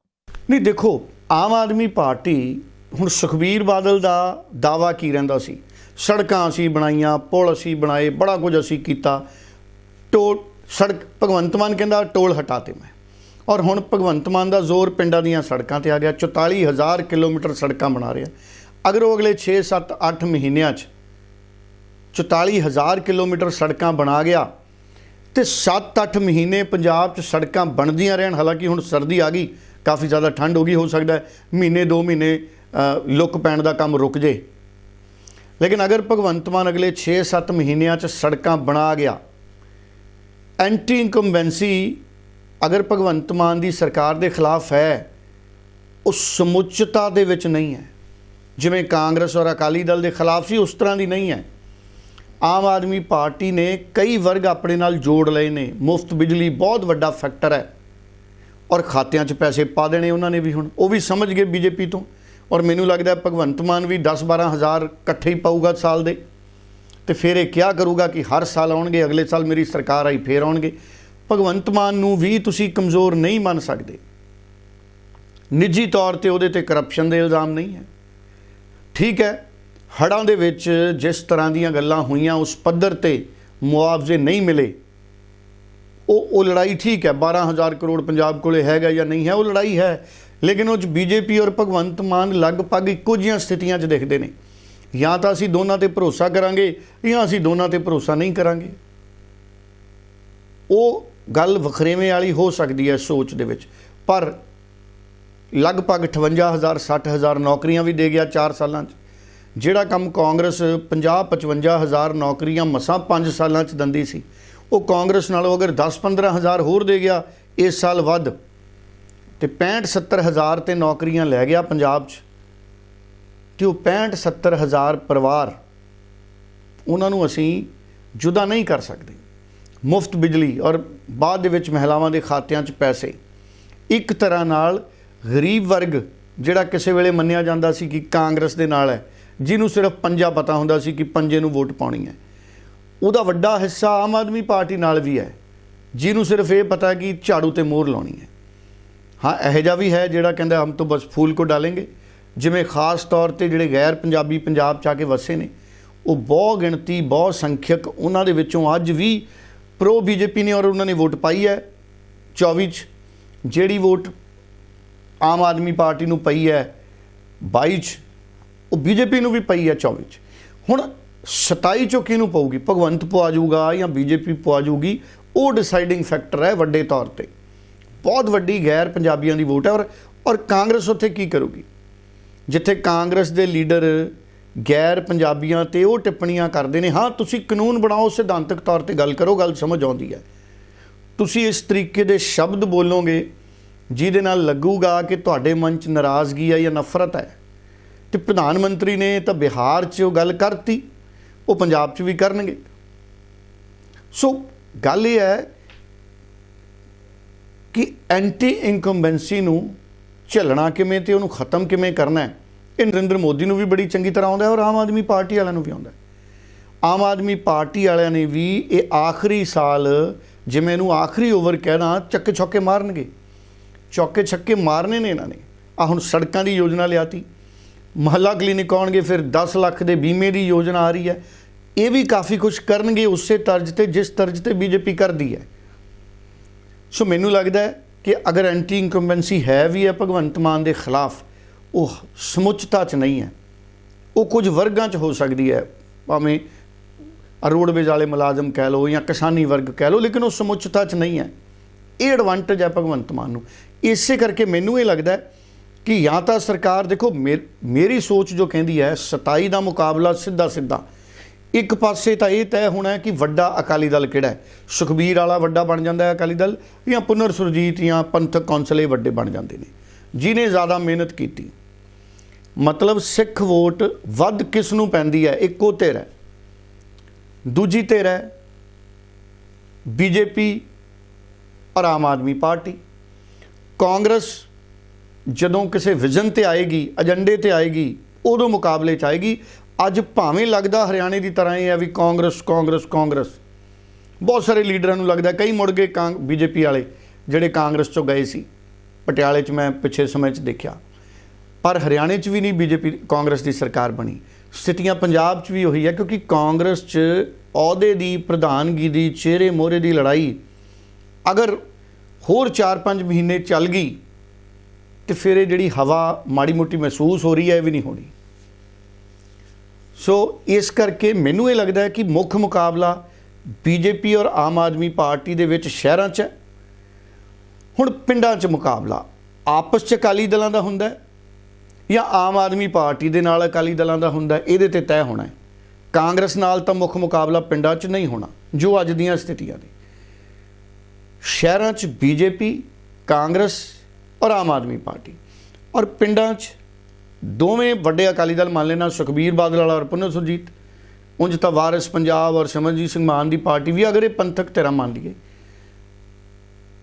ਨਹੀਂ, ਦੇਖੋ, ਆਮ ਆਦਮੀ ਪਾਰਟੀ ਹੁਣ ਸੁਖਬੀਰ ਬਾਦਲ ਦਾ ਦਾਵਾ ਕੀ ਰਹਿੰਦਾ ਸੀ? ਸੜਕਾਂ ਅਸੀਂ ਬਣਾਈਆਂ, ਪੁਲ ਅਸੀਂ ਬਣਾਏ, ਬੜਾ ਕੁਝ ਅਸੀਂ ਕੀਤਾ। ਟੋਲ ਸੜਕ, ਭਗਵੰਤ ਮਾਨ ਕਹਿੰਦਾ ਟੋਲ ਹਟਾਤੇ ਮੈਂ। ਔਰ ਹੁਣ ਭਗਵੰਤ ਮਾਨ ਦਾ ਜ਼ੋਰ ਪਿੰਡਾਂ ਦੀਆਂ ਸੜਕਾਂ ਤੇ ਆ ਗਿਆ 44000 ਕਿਲੋਮੀਟਰ ਸੜਕਾਂ ਬਣਾ ਰਿਹਾ। ਅਗਰ ਉਹ ਅਗਲੇ 6 7 8 ਮਹੀਨਿਆਂ 'ਚ 44000 ਕਿਲੋਮੀਟਰ ਸੜਕਾਂ ਬਣਾ ਗਿਆ, ਤੇ 7-8 ਮਹੀਨੇ ਪੰਜਾਬ 'ਚ ਸੜਕਾਂ ਬਣਦੀਆਂ ਰਹਿਣ, ਹਾਲਾਂਕਿ ਹੁਣ ਸਰਦੀ ਆ ਗਈ, ਕਾਫੀ ਜ਼ਿਆਦਾ ਠੰਡ ਹੋ ਗਈ, ਹੋ ਸਕਦਾ ਮਹੀਨੇ 2 ਮਹੀਨੇ ਲੁੱਕ ਪੈਣ ਦਾ ਕੰਮ ਰੁਕ ਜੇ। ਲੇਕਿਨ ਅਗਰ ਭਗਵੰਤ ਮਾਨ ਅਗਲੇ 6-7 ਮਹੀਨਿਆਂ 'ਚ ਸੜਕਾਂ ਬਣਾ ਗਿਆ ਐਂਟੀ ਇਨਕੰਬੈਂਸੀ ਅਗਰ ਭਗਵੰਤ ਮਾਨ ਦੀ ਸਰਕਾਰ ਦੇ ਖਿਲਾਫ ਹੈ, ਉਹ ਸਮੁੱਚਤਾ ਦੇ ਵਿੱਚ ਨਹੀਂ ਹੈ। ਜਿਵੇਂ ਕਾਂਗਰਸ ਔਰ ਅਕਾਲੀ ਦਲ ਦੇ ਖਿਲਾਫ ਸੀ, ਉਸ ਤਰ੍ਹਾਂ ਦੀ ਨਹੀਂ ਹੈ। ਆਮ ਆਦਮੀ ਪਾਰਟੀ ਨੇ ਕਈ ਵਰਗ ਆਪਣੇ ਨਾਲ ਜੋੜ ਲਏ ਨੇ। ਮੁਫਤ ਬਿਜਲੀ ਬਹੁਤ ਵੱਡਾ ਫੈਕਟਰ ਹੈ। ਔਰ ਖਾਤਿਆਂ 'ਚ ਪੈਸੇ ਪਾ ਦੇਣੇ ਉਹਨਾਂ ਨੇ ਵੀ ਹੁਣ। ਉਹ ਵੀ ਸਮਝ ਗਏ ਬੀਜੇਪੀ ਤੋਂ। ਔਰ ਮੈਨੂੰ ਲੱਗਦਾ ਭਗਵੰਤ ਮਾਨ ਵੀ 10-12 ਹਜ਼ਾਰ ਇਕੱਠੇ ਹੀ ਪਾਊਗਾ ਸਾਲ ਦੇ। ਤੇ ਫਿਰ ਇਹ ਕਿਹਾ ਕਰੂਗਾ ਕਿ ਹਰ ਸਾਲ ਆਉਣਗੇ, ਅਗਲੇ ਸਾਲ ਮੇਰੀ ਸਰਕਾਰ ਆਈ, ਫੇਰ ਆਉਣਗੇ। ਭਗਵੰਤ ਮਾਨ ਨੂੰ ਵੀ ਤੁਸੀਂ ਕਮਜ਼ੋਰ ਨਹੀਂ ਮੰਨ ਸਕਦੇ। ਨਿੱਜੀ ਤੌਰ ਤੇ ਉਹਦੇ ਤੇ ਕਰਪਸ਼ਨ ਦੇ ਇਲਜ਼ਾਮ ਨਹੀਂ ਹੈ। ਠੀਕ ਹੈ, ਹੜ੍ਹਾਂ ਦੇ ਵਿੱਚ ਜਿਸ ਤਰ੍ਹਾਂ ਦੀਆਂ ਗੱਲਾਂ ਹੋਈਆਂ, ਉਸ ਪੱਧਰ ਤੇ ਮੁਆਵਜ਼ੇ ਨਹੀਂ ਮਿਲੇ। ਉਹ ਉਹ ਲੜਾਈ ਠੀਕ ਹੈ 12000 ਕਰੋੜ ਪੰਜਾਬ ਕੋਲੇ ਹੈਗਾ ਜਾਂ ਨਹੀਂ ਹੈ, ਉਹ ਲੜਾਈ ਹੈ। ਲੇਕਿਨ ਉਹ ਚ ਬੀਜੇਪੀ ਔਰ ਭਗਵੰਤ ਮਾਨ ਲਗਭਗ ਇੱਕੋ ਜਿਹੀਆਂ ਸਥਿਤੀਆਂ 'ਚ ਦੇਖਦੇ ਨੇ। ਜਾਂ ਤਾਂ ਅਸੀਂ ਦੋਨਾਂ ਤੇ ਭਰੋਸਾ ਕਰਾਂਗੇ ਜਾਂ ਅਸੀਂ ਦੋਨਾਂ ਤੇ ਭਰੋਸਾ ਨਹੀਂ ਕਰਾਂਗੇ। ਉਹ ਗੱਲ ਵਖਰੇਵੇਂ ਵਾਲੀ ਹੋ ਸਕਦੀ ਹੈ ਸੋਚ ਦੇ ਵਿੱਚ। ਪਰ ਲਗਭਗ 58000 60000 ਨੌਕਰੀਆਂ ਵੀ ਦੇ ਗਿਆ 4 ਸਾਲਾਂ 'ਚ। ਜਿਹੜਾ ਕੰਮ ਕਾਂਗਰਸ 50 55000 ਨੌਕਰੀਆਂ ਮਸਾਂ 5 ਸਾਲਾਂ 'ਚ ਦੰਦੀ ਸੀ, ਉਹ ਕਾਂਗਰਸ ਨਾਲੋਂ ਅਗਰ 10 15000 ਹੋਰ ਦੇ ਗਿਆ, ਇਸ ਸਾਲ ਵੱਧ। ਤੇ 65 70000 ਤੇ ਨੌਕਰੀਆਂ ਲੈ ਗਿਆ ਪੰਜਾਬ 'ਚ। ਤੇ ਉਹ 65 70000 ਪਰਿਵਾਰ ਉਹਨਾਂ ਨੂੰ ਅਸੀਂ ਜੁਦਾ ਨਹੀਂ ਕਰ ਸਕਦੇ। ਮੁਫਤ ਬਿਜਲੀ ਔਰ ਬਾਅਦ ਦੇ ਵਿੱਚ ਮਹਿਲਾਵਾਂ ਦੇ ਖਾਤਿਆਂ 'ਚ ਪੈਸੇ। ਇੱਕ ਤਰ੍ਹਾਂ ਨਾਲ ਗਰੀਬ ਵਰਗ, ਜਿਹੜਾ ਕਿਸੇ ਵੇਲੇ ਮੰਨਿਆ ਜਾਂਦਾ ਸੀ ਕਿ ਕਾਂਗਰਸ ਦੇ ਨਾਲ ਹੈ, ਜਿਹਨੂੰ ਸਿਰਫ ਪੰਜਾ ਪਤਾ ਹੁੰਦਾ ਸੀ ਕਿ ਪੰਜੇ ਨੂੰ ਵੋਟ ਪਾਉਣੀ ਹੈ। ਉਹਦਾ ਵੱਡਾ ਹਿੱਸਾ ਆਮ ਆਦਮੀ ਪਾਰਟੀ ਨਾਲ ਵੀ ਹੈ, ਜਿਹਨੂੰ ਸਿਰਫ ਇਹ ਪਤਾ ਕਿ ਝਾੜੂ ਤੇ ਮੋਹਰ ਲਾਉਣੀ ਹੈ। ਹਾਂ, ਇਹੋ ਜਿਹਾ ਵੀ ਹੈ ਜਿਹੜਾ ਕਹਿੰਦਾ, ਹਮ ਤੋਂ ਬਸ ਫੂਲ ਕੋ ਡਾਲेंगे ਜਿਵੇਂ ਖਾਸ ਤੌਰ ਤੇ ਜਿਹੜੇ ਗੈਰ ਪੰਜਾਬੀ ਪੰਜਾਬ ਚ ਆ ਕੇ ਵਸੇ ਨੇ, ਉਹ ਬਹੁ ਗਿਣਤੀ, ਬਹੁ ਸੰਖਿਅਕ ਉਹਨਾਂ ਦੇ ਵਿੱਚੋਂ ਅੱਜ ਵੀ ਪ੍ਰੋ ਬੀਜੇਪੀ ਨੇ ਔਰ ਉਹਨਾਂ ਨੇ ਵੋਟ ਪਾਈ ਹੈ 24 ਚ। ਜਿਹੜੀ ਵੋਟ ਆਮ ਆਦਮੀ ਪਾਰਟੀ ਨੂੰ ਪਈ ਹੈ 22 ਚ, ਉਹ ਬੀਜੇਪੀ ਨੂੰ ਵੀ ਪਈ ਹੈ 24 ਚ। ਹੁਣ 27 ਚੋਂ ਕਿਹਨੂੰ ਪਊਗੀ? ਭਗਵੰਤ ਪਵਾ ਜਾਊਗਾ ਜਾਂ ਬੀਜੇਪੀ ਪਵਾ ਜਾਊਗੀ? ਉਹ ਡਿਸਾਈਡਿੰਗ ਫੈਕਟਰ ਹੈ ਵੱਡੇ ਤੌਰ ਤੇ। ਬਹੁਤ ਵੱਡੀ ਗੈਰ ਪੰਜਾਬੀਆਂ ਦੀ ਵੋਟ ਹੈ ਔਰ ਔਰ ਕਾਂਗਰਸ ਉੱਥੇ ਕੀ ਕਰੂਗੀ? ਜਿੱਥੇ ਕਾਂਗਰਸ ਦੇ ਲੀਡਰ ਗੈਰ ਪੰਜਾਬੀਆਂ ਤੇ ਉਹ ਟਿੱਪਣੀਆਂ ਕਰਦੇ ਨੇ, ਹਾਂ, ਤੁਸੀਂ ਕਾਨੂੰਨ ਬਣਾਓ, ਸਿਧਾਂਤਕ ਤੌਰ ਤੇ ਗੱਲ ਕਰੋ, ਗੱਲ ਸਮਝ ਆਉਂਦੀ ਹੈ। ਤੁਸੀਂ ਇਸ ਤਰੀਕੇ ਦੇ ਸ਼ਬਦ ਬੋਲੋਗੇ, ਜਿਹਦੇ ਨਾਲ ਲੱਗੂਗਾ ਕਿ ਤੁਹਾਡੇ ਮਨ 'ਚ ਨਾਰਾਜ਼ਗੀ ਹੈ ਜਾਂ ਨਫ਼ਰਤ ਹੈ। ਤੇ ਪ੍ਰਧਾਨ ਮੰਤਰੀ ਨੇ ਤਾਂ ਬਿਹਾਰ 'ਚ ਉਹ ਗੱਲ ਕਰਤੀ, ਉਹ ਪੰਜਾਬ 'ਚ ਵੀ ਕਰਨਗੇ। ਸੋ, ਗੱਲ ਇਹ ਹੈ ਕਿ ਐਂਟੀ ਇਨਕੰਬੈਂਸੀ ਨੂੰ ਝੱਲਣਾ ਕਿਵੇਂ ਤੇ ਉਹਨੂੰ ਖਤਮ ਕਿਵੇਂ ਕਰਨਾ ਹੈ? ਇਹ ਨਰਿੰਦਰ ਮੋਦੀ ਨੂੰ ਵੀ ਬੜੀ ਚੰਗੀ ਤਰ੍ਹਾਂ ਆਉਂਦਾ ਔਰ ਆਮ ਆਦਮੀ ਪਾਰਟੀ ਵਾਲਿਆਂ ਨੂੰ ਵੀ ਆਉਂਦਾ ਆਮ ਆਦਮੀ ਪਾਰਟੀ ਵਾਲਿਆਂ ਨੇ ਵੀ ਇਹ ਆਖਰੀ ਸਾਲ, ਜਿਵੇਂ ਇਹਨੂੰ ਆਖਰੀ ਓਵਰ ਕਹਿਣਾ ਚੱਕੇ ਛੱਕੇ ਮਾਰਨਗੇ। ਚੌਕੇ ਛੱਕੇ ਮਾਰਨੇ ਨੇ ਇਹਨਾਂ ਨੇ। ਆ ਹੁਣ ਸੜਕਾਂ ਦੀ ਯੋਜਨਾ ਲਿਆਤੀ। ਮਹੱਲਾ ਕਲੀਨਿਕ ਆਉਣਗੇ, ਫਿਰ 10 ਲੱਖ ਦੇ ਬੀਮੇ ਦੀ ਯੋਜਨਾ ਆ ਰਹੀ ਹੈ। ਇਹ ਵੀ ਕਾਫੀ ਕੁਝ ਕਰਨਗੇ ਉਸੇ ਤਰਜ਼ ਤੇ, ਜਿਸ ਤਰਜ਼ ਤੇ ਬੀਜੇਪੀ ਕਰਦੀ ਹੈ। ਸੋ ਮੈਨੂੰ ਲੱਗਦਾ ਹੈ ਕਿ ਅਗਰ ਐਂਟੀ ਇਨਕੰਬੈਂਸੀ ਹੈ ਵੀ ਹੈ ਭਗਵੰਤ ਮਾਨ ਦੇ ਖਿਲਾਫ, ਉਹ ਸਮੁੱਚਤਾ 'ਚ ਨਹੀਂ ਹੈ। ਉਹ ਕੁਝ ਵਰਗਾਂ 'ਚ ਹੋ ਸਕਦੀ ਹੈ। ਭਾਵੇਂ ਰੋਡਵੇਜ਼ ਵਾਲੇ ਮੁਲਾਜ਼ਮ ਕਹਿ ਲਓ ਜਾਂ ਕਿਸਾਨੀ ਵਰਗ ਕਹਿ ਲਓ, ਲੇਕਿਨ ਉਹ ਸਮੁੱਚਤਾ 'ਚ ਨਹੀਂ ਹੈ। ਇਹ ਐਡਵਾਂਟੇਜ ਹੈ ਭਗਵੰਤ ਮਾਨ ਨੂੰ। ਇਸੇ ਕਰਕੇ ਮੈਨੂੰ ਇਹ ਲੱਗਦਾ ਕਿ ਜਾਂ ਤਾਂ ਸਰਕਾਰ ਦੇਖੋ, ਮੇ- ਮੇਰੀ ਸੋਚ ਜੋ ਕਹਿੰਦੀ ਹੈ 27 ਦਾ ਮੁਕਾਬਲਾ ਸਿੱਧਾ ਸਿੱਧਾ ਇੱਕ ਪਾਸੇ ਤਾਂ ਇਹ ਤੈਅ ਹੋਣਾ ਹੈ ਕਿ ਵੱਡਾ ਅਕਾਲੀ ਦਲ ਕਿਹੜਾ ਹੈ? ਸੁਖਬੀਰ ਵਾਲਾ ਵੱਡਾ ਬਣ ਜਾਂਦਾ ਹੈ ਅਕਾਲੀ ਦਲ ਜਾਂ ਪੁਨਰ ਸੁਰਜੀਤ ਜਾਂ ਪੰਥਕ ਕੌਂਸਲੇ ਵੱਡੇ ਬਣ ਜਾਂਦੇ ਨੇ? ਜਿਨੇ ਜ਼ਿਆਦਾ ਮਿਹਨਤ ਕੀਤੀ। ਮਤਲਬ ਸਿੱਖ ਵੋਟ ਵੱਧ ਕਿਸ ਨੂੰ ਪੈਂਦੀ ਹੈ? ਇੱਕੋ ਧਿਰ ਹੈ। ਦੂਜੀ ਧਿਰ ਹੈ। ਬੀਜੇਪੀ ਔਰ ਆਮ ਆਦਮੀ ਪਾਰਟੀ। ਕਾਂਗਰਸ ਜਦੋਂ ਕਿਸੇ ਵਿਜ਼ਨ ਤੇ ਆਏਗੀ ਏਜੰਡੇ ਤੇ ਆਏਗੀ, ਉਦੋਂ ਮੁਕਾਬਲੇ 'ਚ ਆਏਗੀ। ਅੱਜ ਭਾਵੇਂ ਲੱਗਦਾ ਹਰਿਆਣੇ ਦੀ ਤਰ੍ਹਾਂ ਇਹ ਹੈ ਵੀ ਕਾਂਗਰਸ ਕਾਂਗਰਸ ਕਾਂਗਰਸ। ਬਹੁਤ ਸਾਰੇ ਲੀਡਰਾਂ ਨੂੰ ਲੱਗਦਾ, ਕਈ ਮੁੜ ਗਏ ਕਾਂ ਬੀਜੇਪੀ ਵਾਲੇ, ਜਿਹੜੇ ਕਾਂਗਰਸ 'ਚੋਂ ਗਏ ਸੀ। ਪਟਿਆਲੇ 'ਚ ਮੈਂ ਪਿਛੇ ਸਮੇਂ 'ਚ ਦੇਖਿਆ। ਪਰ ਹਰਿਆਣੇ 'ਚ ਵੀ ਨਹੀਂ ਬੀਜੇਪੀ, ਕਾਂਗਰਸ ਦੀ ਸਰਕਾਰ ਬਣੀ। ਸਥਿਤੀਆਂ ਪੰਜਾਬ 'ਚ ਵੀ ਉਹੀ ਹੈ, ਕਿਉਂਕਿ ਕਾਂਗਰਸ 'ਚ ਅਹੁਦੇ ਦੀ ਪ੍ਰਧਾਨਗੀ ਦੀ, ਚਿਹਰੇ ਮੋਹਰੇ ਦੀ ਲੜਾਈ, ਅਗਰ ਹੋਰ 4-5 ਮਹੀਨੇ ਚੱਲ ਗਈ, ਤੇ ਫਿਰ ਇਹ ਜਿਹੜੀ ਹਵਾ ਮਾੜੀ ਮੋਟੀ ਮਹਿਸੂਸ ਹੋ ਰਹੀ ਹੈ, ਇਹ ਵੀ ਨਹੀਂ ਹੋਣੀ। ਸੋ ਇਸ ਕਰਕੇ ਮੈਨੂੰ ਇਹ ਲੱਗਦਾ ਹੈ ਕਿ ਮੁੱਖ ਮੁਕਾਬਲਾ ਬੀਜੇਪੀ ਔਰ ਆਮ ਆਦਮੀ ਪਾਰਟੀ ਦੇ ਵਿੱਚ ਸ਼ਹਿਰਾਂ 'ਚ ਹੈ। ਹੁਣ ਪਿੰਡਾਂ 'ਚ ਮੁਕਾਬਲਾ ਆਪਸ 'ਚ ਅਕਾਲੀ ਦਲਾਂ ਦਾ ਹੁੰਦਾ ਹੈ ਜਾਂ ਆਮ ਆਦਮੀ ਪਾਰਟੀ ਦੇ ਨਾਲ ਅਕਾਲੀ ਦਲਾਂ ਦਾ ਹੁੰਦਾ ਇਹਦੇ ਤੇ ਤੈਅ ਹੋਣਾ ਹੈ। ਕਾਂਗਰਸ ਨਾਲ ਤਾਂ ਮੁੱਖ ਮੁਕਾਬਲਾ ਪਿੰਡਾਂ 'ਚ ਨਹੀਂ ਹੋਣਾ, ਜੋ ਅੱਜ ਦੀਆਂ ਸਥਿਤੀਆਂ ਨੇ। ਸ਼ਹਿਰਾਂ 'ਚ ਬੀਜੇਪੀ ਕਾਂਗਰਸ ਔਰ ਆਮ ਆਦਮੀ ਪਾਰਟੀ। ਔਰ ਪਿੰਡਾਂ 'ਚ ਦੋਵੇਂ ਵੱਡੇ ਅਕਾਲੀ ਦਲ ਮੰਨ ਲੈਣਾ ਸੁਖਬੀਰ ਬਾਦਲ ਵਾਲਾ ਔਰ ਪੁੰਨ ਸੁਰਜੀਤ। ਉਂਝ ਤਾਂ ਵਾਰਿਸ ਪੰਜਾਬ ਔਰ ਸਿਮਰਜੀਤ ਸਿੰਘ ਮਾਨ ਦੀ ਪਾਰਟੀ ਵੀ ਅਗਰ ਇਹ ਪੰਥਕ ਧਿਰਾਂ ਮੰਨ ਲਈਏ।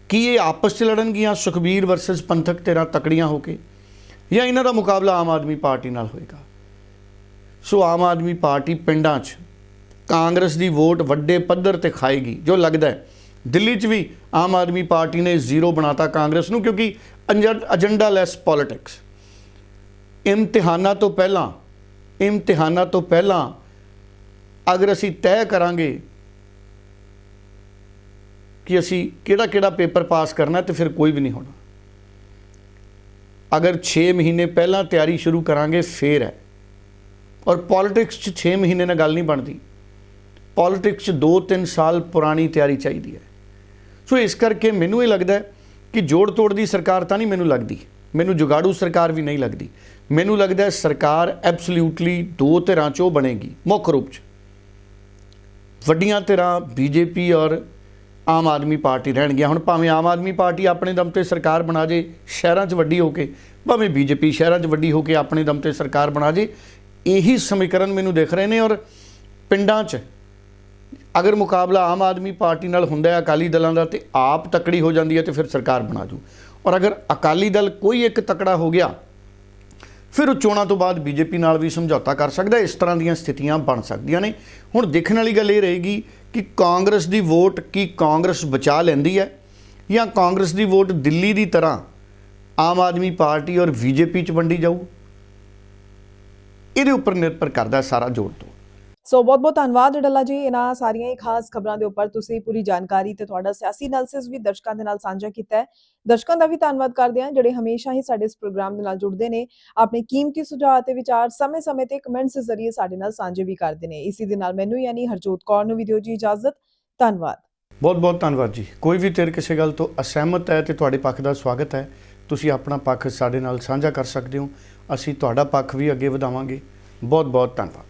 ਕੀ ਇਹ ਆਪਸ 'ਚ ਲੜਨਗੀਆਂ, ਸੁਖਬੀਰ ਵਰਸਸ ਪੰਥਕ ਧਿਰਾਂ ਤਕੜੀਆਂ ਹੋ ਕੇ? ਜਾਂ ਇਹਨਾਂ ਦਾ ਮੁਕਾਬਲਾ ਆਮ ਆਦਮੀ ਪਾਰਟੀ ਨਾਲ ਹੋਏਗਾ? ਸੋ ਆਮ ਆਦਮੀ ਪਾਰਟੀ ਪਿੰਡਾਂ 'ਚ ਕਾਂਗਰਸ ਦੀ ਵੋਟ ਵੱਡੇ ਪੱਧਰ ਤੇ ਖਾਏਗੀ, ਜੋ ਲੱਗਦਾ ਹੈ। ਦਿੱਲੀ 'ਚ ਵੀ ਆਮ ਆਦਮੀ ਪਾਰਟੀ ਨੇ ਜ਼ੀਰੋ ਬਣਾਤਾ ਕਾਂਗਰਸ ਨੂੰ ਕਿਉਂਕਿ ਏਜੰਡਾ ਲੈਸ ਪੋਲਿਟਿਕਸ। ਇਮਤਿਹਾਨਾਂ ਤੋਂ ਪਹਿਲਾਂ, ਇਮਤਿਹਾਨਾਂ ਤੋਂ ਪਹਿਲਾਂ ਅਗਰ ਅਸੀਂ ਤੈਅ ਕਰਾਂਗੇ ਕਿ ਅਸੀਂ ਕਿਹੜਾ ਕਿਹੜਾ ਪੇਪਰ ਪਾਸ ਕਰਨਾ ਤੇ ਫਿਰ ਕੋਈ ਵੀ ਨਹੀਂ ਹੋਣਾ। ਅਗਰ 6 ਮਹੀਨੇ ਪਹਿਲਾਂ ਤਿਆਰੀ ਸ਼ੁਰੂ ਕਰਾਂਗੇ, ਫੇਰ ਹੈ। ਔਰ ਪੋਲਿਟਿਕਸ 'ਚ 6 ਮਹੀਨੇ ਨਾਲ ਗੱਲ ਨਹੀਂ ਬਣਦੀ। ਪੋਲਿਟਿਕਸ 'ਚ 2-3 ਸਾਲ ਪੁਰਾਣੀ ਤਿਆਰੀ ਚਾਹੀਦੀ ਹੈ। ਸੋ ਇਸ ਕਰਕੇ ਮੈਨੂੰ ਇਹ ਲੱਗਦਾ ਕਿ ਜੋੜ ਤੋੜ ਦੀ ਸਰਕਾਰ ਤਾਂ ਨਹੀਂ ਮੈਨੂੰ ਲੱਗਦੀ। ਮੈਨੂੰ ਜੁਗਾੜੂ ਸਰਕਾਰ ਵੀ ਨਹੀਂ ਲੱਗਦੀ। ਮੈਨੂੰ ਲੱਗਦਾ ਹੈ ਸਰਕਾਰ ਐਬਸੋਲੂਟਲੀ ਦੋ ਧਿਰਾਂ 'ਚੋਂ ਬਣੇਗੀ, ਮੁੱਖ ਰੂਪ 'ਚ। ਵੱਡੀਆਂ ਧਿਰਾਂ ਬੀਜੇਪੀ ਔਰ ਆਮ ਆਦਮੀ ਪਾਰਟੀ ਰਹਿਣਗੀਆਂ। ਹੁਣ ਭਾਵੇਂ ਆਮ ਆਦਮੀ ਪਾਰਟੀ ਆਪਣੇ ਦਮ ਤੇ ਸਰਕਾਰ ਬਣਾ ਜੇ, ਸ਼ਹਿਰਾਂ 'ਚ ਵੱਡੀ ਹੋ ਕੇ, ਭਾਵੇਂ ਬੀਜੇਪੀ ਸ਼ਹਿਰਾਂ 'ਚ ਵੱਡੀ ਹੋ ਕੇ ਆਪਣੇ ਦਮ ਤੇ ਸਰਕਾਰ ਬਣਾ ਜੇ, ਇਹੀ ਸਮੀਕਰਨ ਮੈਨੂੰ ਦਿਖ ਰਹੇ ਨੇ ਔਰ ਪਿੰਡਾਂ 'ਚ ਅਗਰ ਮੁਕਾਬਲਾ ਆਮ ਆਦਮੀ ਪਾਰਟੀ ਨਾਲ ਹੁੰਦਾ ਹੈ ਅਕਾਲੀ ਦਲਾਂ ਦਾ ਤੇ ਆਪ ਤਕੜੀ ਹੋ ਜਾਂਦੀ ਹੈ ਤੇ ਫਿਰ ਸਰਕਾਰ ਬਣਾ ਜੂ। ਔਰ ਅਗਰ ਅਕਾਲੀ ਦਲ ਕੋਈ ਇੱਕ ਤਕੜਾ ਹੋ ਗਿਆ ਫਿਰ ਉਹ ਚੋਣਾਂ ਤੋਂ ਬਾਅਦ ਬੀਜੇਪੀ ਨਾਲ ਵੀ ਸਮਝੌਤਾ ਕਰ ਸਕਦਾ ਇਸ ਤਰ੍ਹਾਂ ਦੀਆਂ ਸਥਿਤੀਆਂ ਬਣ ਸਕਦੀਆਂ ਨੇ। ਹੁਣ ਦੇਖਣ ਵਾਲੀ ਗੱਲ ਇਹ ਰਹੇਗੀ ਕਿ ਕਾਂਗਰਸ ਦੀ ਵੋਟ ਕੀ ਕਾਂਗਰਸ ਬਚਾ ਲੈਂਦੀ ਹੈ ਜਾਂ ਕਾਂਗਰਸ ਦੀ ਵੋਟ ਦਿੱਲੀ ਦੀ ਤਰ੍ਹਾਂ ਆਮ ਆਦਮੀ ਪਾਰਟੀ ਔਰ ਬੀਜੇਪੀ ਚ ਵੰਡੀ ਜਾਊ। ਇਹਦੇ ਉੱਪਰ ਨਿਰਭਰ ਕਰਦਾ ਸਾਰਾ ਜੋੜ ਤੋਂ ਸੋ ਬਹੁਤ ਬਹੁਤ ਧੰਨਵਾਦ ਡੱਲਾ ਜੀ, ਇਹਨਾਂ ਸਾਰੀਆਂ ਹੀ ਖਾਸ ਖਬਰਾਂ ਦੇ ਉੱਪਰ ਤੁਸੀਂ ਪੂਰੀ ਜਾਣਕਾਰੀ ਤੇ ਤੁਹਾਡਾ ਸਿਆਸੀ ਐਨਾਲਿਸਿਸ ਵੀ ਦਰਸ਼ਕਾਂ ਦੇ ਨਾਲ ਸਾਂਝਾ ਕੀਤਾ ਹੈ। ਦਰਸ਼ਕਾਂ ਦਾ ਵੀ ਧੰਨਵਾਦ ਕਰਦੇ ਹਾਂ, ਜਿਹੜੇ ਹਮੇਸ਼ਾ ਹੀ ਸਾਡੇ ਇਸ ਪ੍ਰੋਗਰਾਮ ਦੇ ਨਾਲ ਜੁੜਦੇ ਨੇ, ਆਪਣੇ ਕੀਮਤੀ ਸੁਝਾਅ ਤੇ ਵਿਚਾਰ ਸਮੇਂ-ਸਮੇਂ ਤੇ ਕਮੈਂਟਸ ਦੇ ਜ਼ਰੀਏ ਸਾਡੇ ਨਾਲ ਸਾਂਝੇ ਵੀ ਕਰਦੇ ਨੇ। ਇਸੇ ਦੇ ਨਾਲ ਮੈਨੂੰ ਯਾਨੀ ਹਰਜੋਤ ਕੌਰ ਨੂੰ ਵੀ ਦਿਓ ਜੀ ਇਜਾਜ਼ਤ। ਧੰਨਵਾਦ। ਬਹੁਤ ਬਹੁਤ ਧੰਨਵਾਦ ਜੀ। ਕੋਈ ਵੀ ਤੇਰ ਕਿਸੇ ਗੱਲ ਤੋਂ ਅਸਹਿਮਤ ਹੈ ਤੇ ਤੁਹਾਡੇ ਪੱਖ ਦਾ ਸਵਾਗਤ ਹੈ, ਤੁਸੀਂ ਆਪਣਾ ਪੱਖ ਸਾਡੇ ਨਾਲ ਸਾਂਝਾ ਕਰ ਸਕਦੇ ਹੋ। ਅਸੀਂ ਤੁਹਾਡਾ ਪੱਖ ਵੀ ਅੱਗੇ ਵਧਾਵਾਂਗੇ। ਬਹੁਤ ਬਹੁਤ ਧੰਨਵਾਦ।